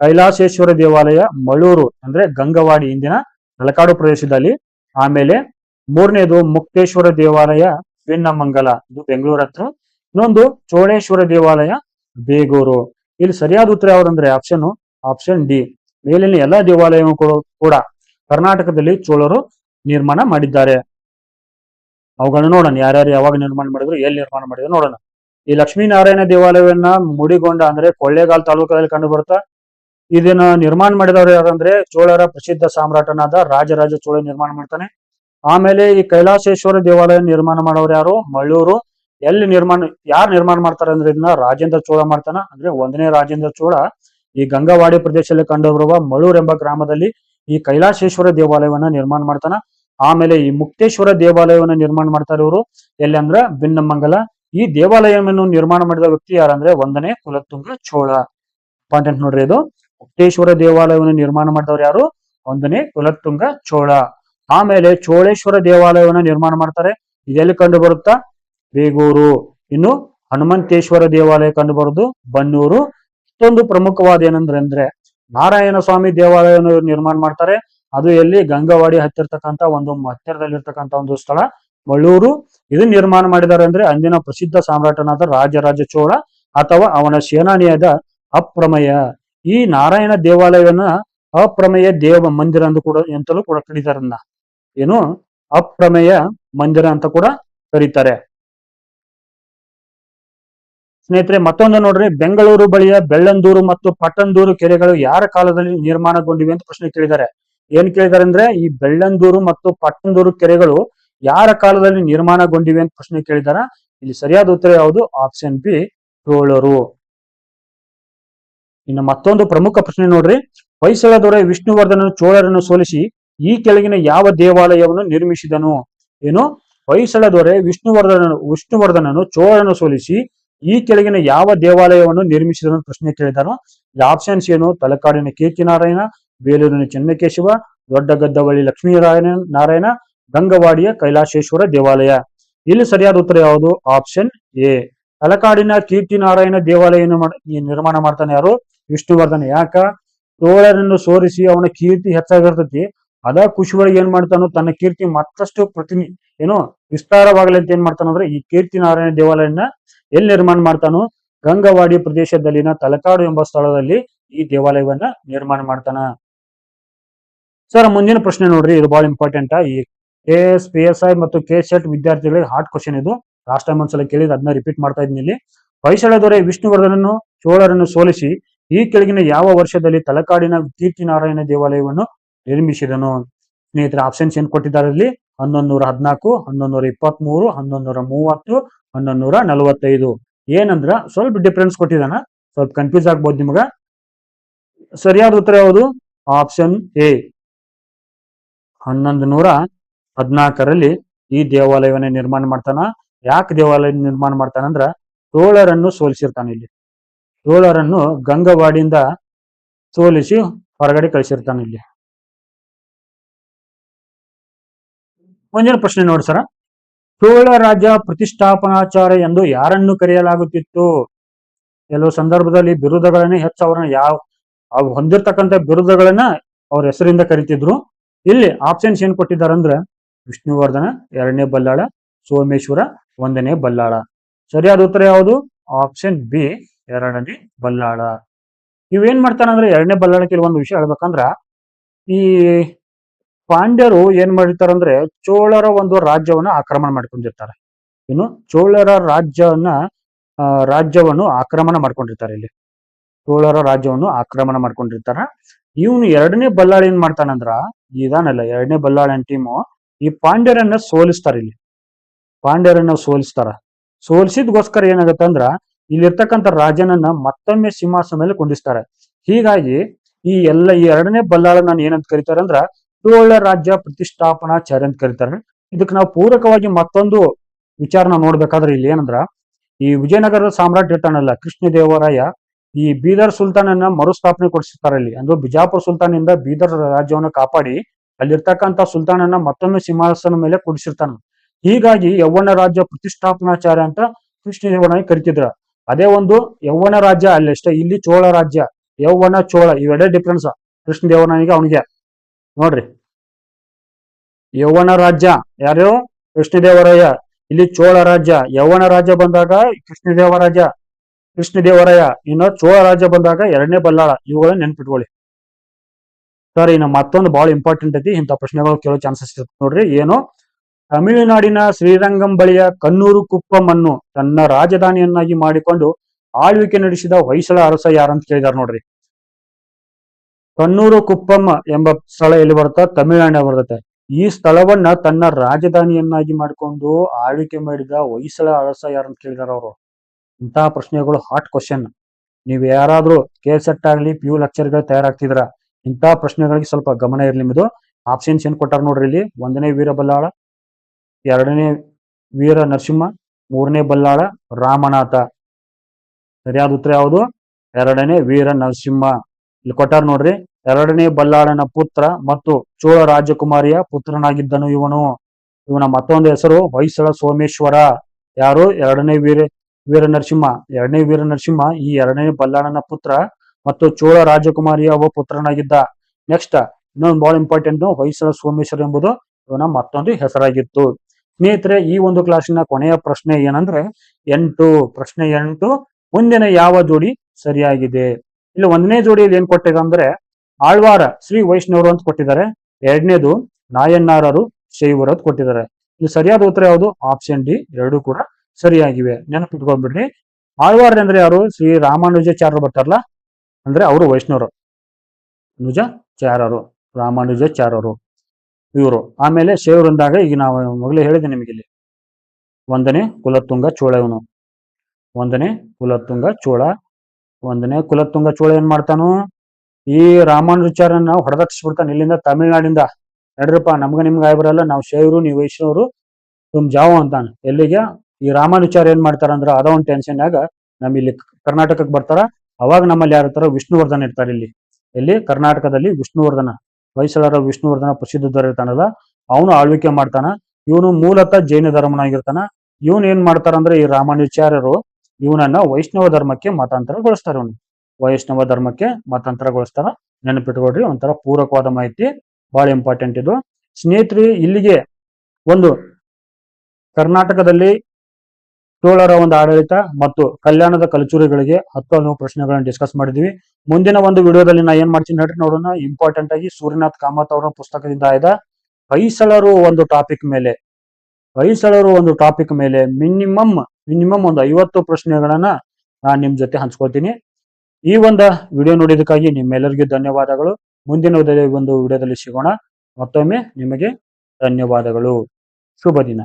ಕೈಲಾಸೇಶ್ವರ ದೇವಾಲಯ ಮಳೂರು ಅಂದ್ರೆ ಗಂಗವಾಡಿ ಇಂದಿನ ತಲಕಾಡು ಪ್ರದೇಶದಲ್ಲಿ. ಆಮೇಲೆ ಮೂರನೇದು ಮುಕ್ತೇಶ್ವರ ದೇವಾಲಯ ಪಿನ್ನಮಂಗಲ ಇದು ಬೆಂಗಳೂರು ಹತ್ರ. ಇನ್ನೊಂದು ಚೋಳೇಶ್ವರ ದೇವಾಲಯ ಬೇಗೂರು. ಇಲ್ಲಿ ಸರಿಯಾದ ಉತ್ತರ ಯಾವ್ದಂದ್ರೆ ಆಪ್ಷನ್ ಆಪ್ಷನ್ ಡಿ ಮೇಲಿನ ಎಲ್ಲಾ ದೇವಾಲಯಗಳು ಕೂಡ- ಕರ್ನಾಟಕದಲ್ಲಿ ಚೋಳರು ನಿರ್ಮಾಣ ಮಾಡಿದ್ದಾರೆ. ಅವುಗಳನ್ನ ನೋಡೋಣ, ಯಾರ್ಯಾರು ಯಾವಾಗ ನಿರ್ಮಾಣ ಮಾಡಿದ್ರು, ಎಲ್ಲಿ ನಿರ್ಮಾಣ ಮಾಡಿದ್ರು ನೋಡೋಣ. ಈ ಲಕ್ಷ್ಮೀನಾರಾಯಣ ದೇವಾಲಯವನ್ನ ಮುಡಿಗೊಂಡ ಅಂದ್ರೆ ಕೊಳ್ಳೇಗಾಲ ತಾಲೂಕಲ್ಲಿ ಕಂಡು ಬರುತ್ತಾ? ಇದನ್ನ ನಿರ್ಮಾಣ ಮಾಡಿದವರು ಯಾರಂದ್ರೆ ಚೋಳರ ಪ್ರಸಿದ್ಧ ಸಾಮ್ರಾಟನಾದ ರಾಜರಾಜ ಚೋಳ ನಿರ್ಮಾಣ ಮಾಡ್ತಾನೆ. ಆಮೇಲೆ ಈ ಕೈಲಾಸೇಶ್ವರ ದೇವಾಲಯ ನಿರ್ಮಾಣ ಮಾಡೋರು ಯಾರು? ಮಳ್ಳೂರು ಎಲ್ಲಿ ನಿರ್ಮಾಣ, ಯಾರು ನಿರ್ಮಾಣ ಮಾಡ್ತಾರೆ ಅಂದ್ರೆ ಇದನ್ನ ರಾಜೇಂದ್ರ ಚೋಳ ಮಾಡ್ತಾನ. ಅಂದ್ರೆ ಒಂದನೇ ರಾಜೇಂದ್ರ ಚೋಳ ಈ ಗಂಗಾವಾಡಿ ಪ್ರದೇಶದಲ್ಲಿ ಕಂಡುಬರುವ ಮಳೂರ್ ಎಂಬ ಗ್ರಾಮದಲ್ಲಿ ಈ ಕೈಲಾಸೇಶ್ವರ ದೇವಾಲಯವನ್ನ ನಿರ್ಮಾಣ ಮಾಡ್ತಾನ. ಆಮೇಲೆ ಈ ಮುಕ್ತೇಶ್ವರ ದೇವಾಲಯವನ್ನ ನಿರ್ಮಾಣ ಮಾಡ್ತಾರೆ ಇವರು. ಎಲ್ಲಿ ಅಂದ್ರ ಭಿನ್ನಮಂಗಲ ಈ ದೇವಾಲಯವನ್ನು ನಿರ್ಮಾಣ ಮಾಡಿದ ವ್ಯಕ್ತಿ ಯಾರಂದ್ರೆ ಒಂದನೇ ಕುಲತುಂಗ ಚೋಳ. ಇಂಪಾರ್ಟೆಂಟ್ ನೋಡ್ರಿ ಇದು. ಮುಕ್ತೇಶ್ವರ ದೇವಾಲಯವನ್ನು ನಿರ್ಮಾಣ ಮಾಡಿದವರು ಯಾರು? ಒಂದನೇ ಕುಲತುಂಗ ಚೋಳ. ಆಮೇಲೆ ಚೋಳೇಶ್ವರ ದೇವಾಲಯವನ್ನ ನಿರ್ಮಾಣ ಮಾಡ್ತಾರೆ. ಇದೆಲ್ಲಿ ಕಂಡು ಬರುತ್ತಾ ಬೇಗೂರು ಇನ್ನು ಹನುಮಂತೇಶ್ವರ ದೇವಾಲಯ ಕಂಡು ಬರುದು ಬನ್ನೂರು. ಇಷ್ಟೊಂದು ಪ್ರಮುಖವಾದ ಏನಂದ್ರೆ ಅಂದ್ರೆ ನಾರಾಯಣ ಸ್ವಾಮಿ ದೇವಾಲಯವನ್ನು ನಿರ್ಮಾಣ ಮಾಡ್ತಾರೆ. ಅದು ಎಲ್ಲಿ ಗಂಗವಾಡಿ ಹತ್ತಿರ್ತಕ್ಕಂತ ಒಂದು ಹತ್ತಿರದಲ್ಲಿರ್ತಕ್ಕಂತ ಒಂದು ಸ್ಥಳ, ಮಳ್ಳೂರು. ಇದನ್ನ ನಿರ್ಮಾಣ ಮಾಡಿದ್ದಾರೆ ಅಂದ್ರೆ ಅಂದಿನ ಪ್ರಸಿದ್ಧ ಸಾಮ್ರಾಟನಾದ ರಾಜರಾಜ ಚೋಳ ಅಥವಾ ಅವನ ಸೇನಾನಿಯಾದ ಅಪ್ರಮೇಯ. ಈ ನಾರಾಯಣ ದೇವಾಲಯವನ್ನ ಅಪ್ರಮೇಯ ದೇವ ಮಂದಿರ ಅಂತ ಕೂಡ ಎಂತಲೂ ಕೂಡ ಕರೀತಾರನ್ನ ಏನು? ಅಪ್ರಮೇಯ ಮಂದಿರ ಅಂತ ಕೂಡ ಕರೀತಾರೆ. ಸ್ನೇಹಿತರೆ, ಮತ್ತೊಂದು ನೋಡ್ರಿ, ಬೆಂಗಳೂರು ಬಳಿಯ ಬೆಳ್ಳಂದೂರು ಮತ್ತು ಪಟ್ಟಂದೂರು ಕೆರೆಗಳು ಯಾರ ಕಾಲದಲ್ಲಿ ನಿರ್ಮಾಣಗೊಂಡಿವೆ ಅಂತ ಪ್ರಶ್ನೆ ಕೇಳಿದ್ದಾರೆ. ಏನ್ ಕೇಳಿದ್ದಾರೆ ಅಂದ್ರೆ, ಈ ಬೆಳ್ಳಂದೂರು ಮತ್ತು ಪಟ್ಟಂದೂರು ಕೆರೆಗಳು ಯಾರ ಕಾಲದಲ್ಲಿ ನಿರ್ಮಾಣಗೊಂಡಿವೆ ಅಂತ ಪ್ರಶ್ನೆ ಕೇಳಿದಾರ ಇಲ್ಲಿ ಸರಿಯಾದ ಉತ್ತರ ಯಾವುದು? ಆಪ್ಷನ್ ಬಿ, ಚೋಳರು. ಇನ್ನು ಮತ್ತೊಂದು ಪ್ರಮುಖ ಪ್ರಶ್ನೆ ನೋಡ್ರಿ ಹೊಯ್ಸಳ ದೊರೆ ವಿಷ್ಣುವರ್ಧನನು ಚೋಳರನ್ನು ಸೋಲಿಸಿ ಈ ಕೆಳಗಿನ ಯಾವ ದೇವಾಲಯವನ್ನು ನಿರ್ಮಿಸಿದನು? ಏನು? ಹೊಯ್ಸಳ ದೊರೆ ವಿಷ್ಣುವರ್ಧನನು ವಿಷ್ಣುವರ್ಧನನು ಚೋಳರನ್ನು ಸೋಲಿಸಿ ಈ ಕೆಳಗಿನ ಯಾವ ದೇವಾಲಯವನ್ನು ನಿರ್ಮಿಸಿದನು ಅಂತ ಪ್ರಶ್ನೆ ಕೇಳಿದಾರೋ ಆಪ್ಷನ್ಸ್ ಏನು? ತಲಕಾಡಿನ ಕೀರ್ತಿನಾರಾಯಣ ಬೇಲೂರಿನ ಚೆನ್ನಕೇಶವ, ದೊಡ್ಡ ಗದ್ದವಳ್ಳಿ ಲಕ್ಷ್ಮೀನಾರಾಯಣ, ನಾರಾಯಣ, ಗಂಗವಾಡಿಯ ಕೈಲಾಸೇಶ್ವರ ದೇವಾಲಯ. ಇಲ್ಲಿ ಸರಿಯಾದ ಉತ್ತರ ಯಾವುದು? Option A. ತಲಕಾಡಿನ ಕೀರ್ತಿನಾರಾಯಣ ದೇವಾಲಯವನ್ನು ದೇವಾಲಯ ಈ ನಿರ್ಮಾಣ ಮಾಡ್ತಾನೆ ಯಾರು? ವಿಷ್ಣುವರ್ಧನ. ಯಾಕ? ತೋಳರನ್ನು ಸೋರಿಸಿ ಅವನ ಕೀರ್ತಿ ಹೆಚ್ಚಾಗಿರ್ತತಿ. ಅದ ಖುಷಿಯೊಳಗೆ ಏನ್ ಮಾಡ್ತಾನೋ, ತನ್ನ ಕೀರ್ತಿ ಮತ್ತಷ್ಟು ಪ್ರತಿನಿ, ಏನು ವಿಸ್ತಾರವಾಗಲಿ ಅಂತ ಏನ್ ಮಾಡ್ತಾನಂದ್ರೆ, ಈ ಕೀರ್ತಿ ನಾರಾಯಣ ದೇವಾಲಯನ ಎಲ್ಲಿ ನಿರ್ಮಾಣ ಮಾಡ್ತಾನೋ ಗಂಗವಾಡಿ ಪ್ರದೇಶದಲ್ಲಿನ ತಲಕಾಡು ಎಂಬ ಸ್ಥಳದಲ್ಲಿ ಈ ದೇವಾಲಯವನ್ನ ನಿರ್ಮಾಣ ಮಾಡ್ತಾನ. ಸರ್, ಮುಂದಿನ ಪ್ರಶ್ನೆ ನೋಡ್ರಿ, ಇದು ಬಹಳ ಇಂಪಾರ್ಟೆಂಟ್ ಈ K S P S I ಮತ್ತು ಕೆ ಸೆಟ್ ವಿದ್ಯಾರ್ಥಿಗಳಿಗೆ ಹಾರ್ಟ್ ಕ್ವಶನ್ ಇದು. ಲಾಸ್ಟ್ ಟೈಮ್ ಒಂದ್ಸಲ ಕೇಳಿದ್ ಅದನ್ನ ರಿಪೀಟ್ ಮಾಡ್ತಾ ಇದ್ದೀನಿ ಇಲ್ಲಿ. ಹೊಯ್ಸಳ ದೊರೆ ವಿಷ್ಣುವರ್ಧನನ್ನು, ಚೋಳರನ್ನು ಸೋಲಿಸಿ ಈ ಕೆಳಗಿನ ಯಾವ ವರ್ಷದಲ್ಲಿ ತಲಕಾಡಿನ ಕೀರ್ತಿನಾರಾಯಣ ದೇವಾಲಯವನ್ನು ನಿರ್ಮಿಸಿದನು? ಸ್ನೇಹಿತರ ಆಪ್ಷನ್ಸ್ ಏನ್ ಕೊಟ್ಟಿದ್ದಾರೆ ಇಲ್ಲಿ? ಹನ್ನೊಂದು ನೂರ ಹದಿನಾಲ್ಕು, ಹನ್ನೊಂದು ನೂರ ಇಪ್ಪತ್ತ್ ಮೂರು ಹನ್ನೊಂದು ನೂರ ಮೂವತ್ತು ಹನ್ನೊಂದು ನೂರ ನಲವತ್ತೈದು. ಏನಂದ್ರ ಸ್ವಲ್ಪ ಡಿಫ್ರೆನ್ಸ್ ಕೊಟ್ಟಿದಾನ. ಸ್ವಲ್ಪ ಕನ್ಫ್ಯೂಸ್ ಆಗ್ಬೋದು ನಿಮಗ. ಸರಿಯಾದ ಉತ್ತರ ಯಾವುದು? ಆಪ್ಷನ್ ಎ ಹನ್ನೊಂದು ನೂರ ಹದಿನಾಲ್ಕರಲ್ಲಿ ಈ ದೇವಾಲಯವನ್ನ ನಿರ್ಮಾಣ ಮಾಡ್ತಾನ. ಯಾಕೆ ದೇವಾಲಯ ನಿರ್ಮಾಣ ಮಾಡ್ತಾನಂದ್ರ ತೋಳರನ್ನು ಸೋಲಿಸಿರ್ತಾನೆ ಇಲ್ಲಿ. ತೋಳರನ್ನು ಗಂಗವಾಡಿಯಿಂದ ಸೋಲಿಸಿ ಹೊರಗಡೆ ಕಳಿಸಿರ್ತಾನೆ ಇಲ್ಲಿ. ಮುಂದಿನ ಪ್ರಶ್ನೆ ನೋಡಿ ಸರ. ಚೋಳ ರಾಜ ಪ್ರತಿಷ್ಠಾಪನಾಚಾರ್ಯ ಎಂದು ಯಾರನ್ನು ಕರೆಯಲಾಗುತ್ತಿತ್ತು? ಕೆಲವು ಸಂದರ್ಭದಲ್ಲಿ ಬಿರುದುಗಳನ್ನ ಹೆಚ್ಚು ಅವರನ್ನ ಯಾವ ಅವ್ರು ಹೊಂದಿರ್ತಕ್ಕಂಥ ಬಿರುದಗಳನ್ನ ಅವ್ರ ಹೆಸರಿಂದ ಕರಿತಿದ್ರು. ಇಲ್ಲಿ ಆಪ್ಷನ್ಸ್ ಏನ್ ಕೊಟ್ಟಿದ್ದಾರೆ ಅಂದ್ರೆ ವಿಷ್ಣುವರ್ಧನ, ಎರಡನೇ ಬಲ್ಲಾಳ, ಸೋಮೇಶ್ವರ, ಒಂದನೇ ಬಲ್ಲಾಳ. ಸರಿಯಾದ ಉತ್ತರ ಯಾವುದು? ಆಪ್ಷನ್ ಬಿ ಎರಡನೇ ಬಲ್ಲಾಳ. ಇವೇನ್ ಮಾಡ್ತಾರೆ ಅಂದ್ರೆ ಎರಡನೇ ಬಲ್ಲಾಳಕ್ಕೆ ಒಂದು ವಿಷಯ ಹೇಳ್ಬೇಕಂದ್ರ ಈ ಪಾಂಡ್ಯರು ಏನ್ ಮಾಡಿರ್ತಾರಂದ್ರೆ ಚೋಳರ ಒಂದು ರಾಜ್ಯವನ್ನ ಆಕ್ರಮಣ ಮಾಡ್ಕೊಂಡಿರ್ತಾರೆ. ಇನ್ನು ಚೋಳರ ರಾಜ್ಯವನ್ನ ರಾಜ್ಯವನ್ನು ಆಕ್ರಮಣ ಮಾಡ್ಕೊಂಡಿರ್ತಾರೆ ಇಲ್ಲಿ. ಚೋಳರ ರಾಜ್ಯವನ್ನು ಆಕ್ರಮಣ ಮಾಡ್ಕೊಂಡಿರ್ತಾರ. ಇವನು ಎರಡನೇ ಬಲ್ಲಾಳ ಏನ್ ಮಾಡ್ತಾನಂದ್ರ ಇದಾನಲ್ಲ ಎರಡನೇ ಬಲ್ಲಾಳನ್ ಟೀಮು ಈ ಪಾಂಡ್ಯರನ್ನ ಸೋಲಿಸ್ತಾರ ಇಲ್ಲಿ. ಪಾಂಡ್ಯರನ್ನ ಸೋಲಿಸ್ತಾರ. ಸೋಲಿಸಿದ್ಗೋಸ್ಕರ ಏನಾಗತ್ತೆ ಅಂದ್ರ, ಇಲ್ಲಿರ್ತಕ್ಕಂಥ ರಾಜನನ್ನ ಮತ್ತೊಮ್ಮೆ ಸಿಂಹಾಸನ ಮೇಲೆ ಕುಂಡಿಸ್ತಾರೆ. ಹೀಗಾಗಿ ಈ ಎಲ್ಲ ಈ ಎರಡನೇ ಬಲ್ಲಾಳ ನಾನು ಏನಂತ ಕರೀತಾರೆ ಚೋಳ ರಾಜ್ಯ ಪ್ರತಿಷ್ಠಾಪನಾಚಾರ್ಯ ಅಂತ ಕರೀತಾರೆ. ಇದಕ್ಕೆ ನಾವು ಪೂರಕವಾಗಿ ಮತ್ತೊಂದು ವಿಚಾರನ ನೋಡ್ಬೇಕಾದ್ರೆ ಇಲ್ಲಿ ಏನಂದ್ರ, ಈ ವಿಜಯನಗರದ ಸಾಮ್ರಾಟ್ ಇರ್ತಾನಲ್ಲ ಕೃಷ್ಣದೇವರಾಯ, ಈ ಬೀದರ್ ಸುಲ್ತಾನನ್ನ ಮರುಸ್ಥಾಪನೆ ಕೊಡಿಸ್ತಾರೆ ಇಲ್ಲಿ. ಅಂದ್ರೆ ಬಿಜಾಪುರ ಸುಲ್ತಾನಿಂದ ಬೀದರ್ ರಾಜ್ಯವನ್ನು ಕಾಪಾಡಿ ಅಲ್ಲಿರ್ತಕ್ಕಂಥ ಸುಲ್ತಾನನ್ನ ಮತ್ತೊಮ್ಮೆ ಸಿಂಹಾಸನ ಮೇಲೆ ಕುಡಿಸಿರ್ತಾನ. ಹೀಗಾಗಿ ಯವ್ವನ ರಾಜ್ಯ ಪ್ರತಿಷ್ಠಾಪನಾಚಾರ್ಯ ಅಂತ ಕೃಷ್ಣದೇವರಾಯ ಕರಿತಿದ್ರ. ಅದೇ ಒಂದು ಯವ್ವನ ರಾಜ್ಯ ಅಲ್ಲಷ್ಟೇ ಇಲ್ಲಿ ಚೋಳ ರಾಜ್ಯ, ಯೌವನ ಚೋಳ, ಇವೆರಡೇ ಡಿಫ್ರೆನ್ಸ್ ಕೃಷ್ಣದೇವರಾಯನಿಗೆ ಅವನಿಗೆ. ನೋಡ್ರಿ. ಯೌವನ ರಾಜ್ಯ. ಯಾರು? ಕೃಷ್ಣದೇವರಾಯ ಇಲ್ಲಿ ಚೋಳ ರಾಜ್ಯ. ಯೌವನ ರಾಜ್ಯ ಬಂದಾಗ ಕೃಷ್ಣದೇವರಾಜ. ಕೃಷ್ಣದೇವರಾಯ ಇನ್ನು ಚೋಳ ರಾಜ್ಯ ಬಂದಾಗ ಎರಡನೇ ಬಲ್ಲಾಳ. ಇವುಗಳನ್ನ ನೆನ್ಪಿಟ್ಕೊಳ್ಳಿ. ಸರ್, ಇನ್ನು ಮತ್ತೊಂದು ಬಹಳ ಇಂಪಾರ್ಟೆಂಟ್ ಐತಿ. ಇಂಥ ಪ್ರಶ್ನೆಗಳು ಕೇಳೋ ಚಾನ್ಸಸ್ ಇರುತ್ತೆ. ನೋಡ್ರಿ, ಏನು? ತಮಿಳುನಾಡಿನ ಶ್ರೀರಂಗಂ ಬಳಿಯ ಕನ್ನೂರು ಕುಪ್ಪಮನ್ನು ತನ್ನ ರಾಜಧಾನಿಯನ್ನಾಗಿ ಮಾಡಿಕೊಂಡು ಆಳ್ವಿಕೆ ನಡೆಸಿದ ಹೊಯ್ಸಳ ಅರಸ ಯಾರಂತ ಕೇಳಿದಾರೆ ನೋಡ್ರಿ. ಕನ್ನೂರು ಕುಪ್ಪಮ್ಮ ಎಂಬ ಸ್ಥಳ ಎಲ್ಲಿ ಬರುತ್ತೆ? ತಮಿಳುನಾಡಿನ ಬರುತ್ತೆ. ಈ ಸ್ಥಳವನ್ನ ತನ್ನ ರಾಜಧಾನಿಯನ್ನಾಗಿ ಮಾಡಿಕೊಂಡು ಆಳ್ವಿಕೆ ಮಾಡಿದ ಹೊಯ್ಸಳ ಅರಸ ಯಾರಂತ ಕೇಳಿದಾರ ಅವರು? ಇಂತಹ ಪ್ರಶ್ನೆಗಳು ಹಾಟ್ ಕ್ವಶನ್ ನೀವು ಯಾರಾದ್ರೂ ಕೆ ಸೆಟ್ ಆಗ್ಲಿ ಪಿ ಯು ಲೆಕ್ಚರ್ಗಳು ತಯಾರಾಗ್ತಿದ್ರ, ಇಂತಹ ಪ್ರಶ್ನೆಗಳಿಗೆ ಸ್ವಲ್ಪ ಗಮನ ಇರಲಿ ನಿಮ್ಮದು ಆಪ್ಷನ್ಸ್ ಏನ್ ಕೊಟ್ಟಾರ ನೋಡ್ರಿ ಇಲ್ಲಿ. ಒಂದನೇ ವೀರ ಬಲ್ಲಾಳ, ಎರಡನೇ ವೀರ ನರಸಿಂಹ, ಮೂರನೇ ಬಲ್ಲಾಳ ರಾಮನಾಥ. ಸರಿಯಾದ ಉತ್ತರ ಯಾವುದು? ಎರಡನೇ ವೀರ ನರಸಿಂಹ. ಇಲ್ಲಿ ಕೊಟ್ಟಾರ ನೋಡ್ರಿ. ಎರಡನೇ ಬಲ್ಲಾಳನ ಪುತ್ರ ಮತ್ತು ಚೋಳ ರಾಜಕುಮಾರಿಯ ಪುತ್ರನಾಗಿದ್ದನು ಇವನು. ಇವನ ಮತ್ತೊಂದು ಹೆಸರು ಹೊಯ್ಸಳ ಸೋಮೇಶ್ವರ. ಯಾರು? ಎರಡನೇ ವೀರ ವೀರ ನರಸಿಂಹ ಎರಡನೇ ವೀರ ನರಸಿಂಹ ಈ ಎರಡನೇ ಬಲ್ಲಾಳನ ಪುತ್ರ ಮತ್ತು ಚೋಳ ರಾಜಕುಮಾರಿಯ ಒಬ್ಬ ಪುತ್ರನಾಗಿದ್ದ. ನೆಕ್ಸ್ಟ್ ಇನ್ನೊಂದು ಬಹಳ ಇಂಪಾರ್ಟೆಂಟ್ ಹೊಯ್ಸಳ ಸೋಮೇಶ್ವರ ಎಂಬುದು ಇವನ ಮತ್ತೊಂದು ಹೆಸರಾಗಿತ್ತು. ಸ್ನೇಹಿತರೆ, ಈ ಒಂದು ಕ್ಲಾಸಿನ ಕೊನೆಯ ಪ್ರಶ್ನೆ ಏನಂದ್ರೆ, ಎಂಟು, ಪ್ರಶ್ನೆ ಎಂಟು, ಮುಂದಿನ ಯಾವ ಜೋಡಿ ಸರಿಯಾಗಿದೆ? ಇಲ್ಲಿ ಒಂದನೇ ಜೋಡಿಯಲ್ಲಿ ಏನ್ ಕೊಟ್ಟಿದೆ ಅಂದ್ರೆ ಆಳ್ವಾರ ಶ್ರೀ ವೈಷ್ಣವರು ಅಂತ ಕೊಟ್ಟಿದ್ದಾರೆ. ಎರಡನೇದು ನಾಯನ್ನಾರರು ಶೈವರು ಅಂತ ಕೊಟ್ಟಿದ್ದಾರೆ. ಇದು ಸರಿಯಾದ ಉತ್ತರ ಯಾವುದು? ಆಪ್ಷನ್ ಡಿ ಎರಡು ಕೂಡ ಸರಿಯಾಗಿವೆ. ನೆನಪಿಟ್ಕೊಂಡ್ಬಿಡ್ರಿ. ಆಳ್ವಾರ ಅಂದ್ರೆ ಯಾರು? ಶ್ರೀ ರಾಮಾನುಜಾಚಾರ್ಯರು ಬರ್ತಾರಲ್ಲ, ಅಂದ್ರೆ ಅವರು ವೈಷ್ಣವರು. ಚಾರರು ರಾಮಾನುಜಾಚಾರ್ಯರು ಇವರು. ಆಮೇಲೆ ಶೈವರು ಅಂದಾಗ ಈಗ ನಾವು ಮೊದಲೇ ಹೇಳಿದೆ ನಿಮಗೆ ಇಲ್ಲಿ. ಒಂದನೇ ಕುಲತುಂಗ ಚೋಳ ಇವನು ಒಂದನೇ ಕುಲತುಂಗ ಚೋಳ. ಒಂದನೇ ಕುಲತುಂಗ ಚೋಳ ಏನ್ ಮಾಡ್ತಾನು? ಈ ರಾಮಾನುಜಾಚಾರ್ಯನ ಹೊಡೆದಟ್ಟಿಸ್ಬಿಡ್ತಾನೆ ಇಲ್ಲಿಂದ ತಮಿಳ್ನಾಡಿಂದ. ನಡ್ರಪ್ಪ, ನಮ್ಗ ನಿಮ್ಗೆ ಆಯ್ ನಾವು ಶೈವರು, ನೀವು ವೈಷ್ಣವರು, ತುಮ್ ಜಾವ ಅಂತಾನೆ. ಎಲ್ಲಿಗೆ? ಈ ರಾಮಾನುಚಾರ ಏನ್ ಮಾಡ್ತಾರ ಅಂದ್ರ ಅದ ಒಂದ್ ಟೆನ್ಷನ್ ಆಗ ನಮ್ ಇಲ್ಲಿ ಕರ್ನಾಟಕಕ್ಕೆ ಬರ್ತಾರ. ಅವಾಗ ನಮ್ಮಲ್ಲಿ ಯಾರು ಇರ್ತಾರ ವಿಷ್ಣುವರ್ಧನ್ ಇರ್ತಾರೆ ಇಲ್ಲಿ. ಇಲ್ಲಿ ಕರ್ನಾಟಕದಲ್ಲಿ ವಿಷ್ಣುವರ್ಧನ. ಹೊಯ್ಸಳರ ವಿಷ್ಣುವರ್ಧನ ಪ್ರಸಿದ್ಧ ಇರ್ತಾನಲ್ಲ ಅವನು ಆಳ್ವಿಕೆ ಮಾಡ್ತಾನ. ಇವನು ಮೂಲತಃ ಜೈನ ಧರ್ಮನಾಗಿರ್ತಾನ. ಇವನ್ ಏನ್ ಮಾಡ್ತಾರಂದ್ರೆ ಈ ರಾಮಾನುಚಾರ್ಯರು ಇವನನ್ನ ವೈಷ್ಣವ ಧರ್ಮಕ್ಕೆ ಮತಾಂತರಗೊಳಿಸ್ತಾರ ಇವನು ವೈಷ್ಣವ ಧರ್ಮಕ್ಕೆ ಮತಾಂತರಗೊಳಿಸ್ತಾರ. ನೆನಪಿಟ್ಕೊಡ್ರಿ ಒಂಥರ ಪೂರಕವಾದ ಮಾಹಿತಿ ಬಹಳ ಇಂಪಾರ್ಟೆಂಟ್ ಇದು. ಸ್ನೇಹಿತರೆ, ಇಲ್ಲಿಗೆ ಒಂದು ಕರ್ನಾಟಕದಲ್ಲಿ ಚೋಳರ ಒಂದು ಆಡಳಿತ ಮತ್ತು ಕಲ್ಯಾಣದ ಕಲಚುರಿಗಳಿಗೆ ಹತ್ತು ಹಲವು ಪ್ರಶ್ನೆಗಳನ್ನು ಡಿಸ್ಕಸ್ ಮಾಡಿದ್ವಿ. ಮುಂದಿನ ಒಂದು ವಿಡಿಯೋದಲ್ಲಿ ನಾ ಏನ್ ಮಾಡ್ತೀನಿ ಹೇಳ್ರಿ ನೋಡೋಣ. ಇಂಪಾರ್ಟೆಂಟ್ ಆಗಿ ಸೂರ್ಯನಾಥ್ ಕಾಮತ್ ಅವರ ಪುಸ್ತಕದಿಂದ ಆಯ್ದ. ಹೈಸಳರು ಒಂದು ಟಾಪಿಕ್ ಮೇಲೆ, ಹೊಯ್ಸಳರು ಒಂದು ಟಾಪಿಕ್ ಮೇಲೆ ಮಿನಿಮಮ್ ಮಿನಿಮಮ್ ಒಂದು ಐವತ್ತು ಪ್ರಶ್ನೆಗಳನ್ನ ನಾನು ನಿಮ್ ಜೊತೆ ಹಂಚ್ಕೊಳ್ತೀನಿ. ಈ ಒಂದು ವಿಡಿಯೋ ನೋಡಿದಕ್ಕಾಗಿ ನಿಮ್ಮೆಲ್ಲರಿಗೂ ಧನ್ಯವಾದಗಳು. ಮುಂದಿನ ಒಂದು ವಿಡಿಯೋದಲ್ಲಿ ಸಿಗೋಣ. ಮತ್ತೊಮ್ಮೆ ನಿಮಗೆ ಧನ್ಯವಾದಗಳು. ಶುಭ ದಿನ.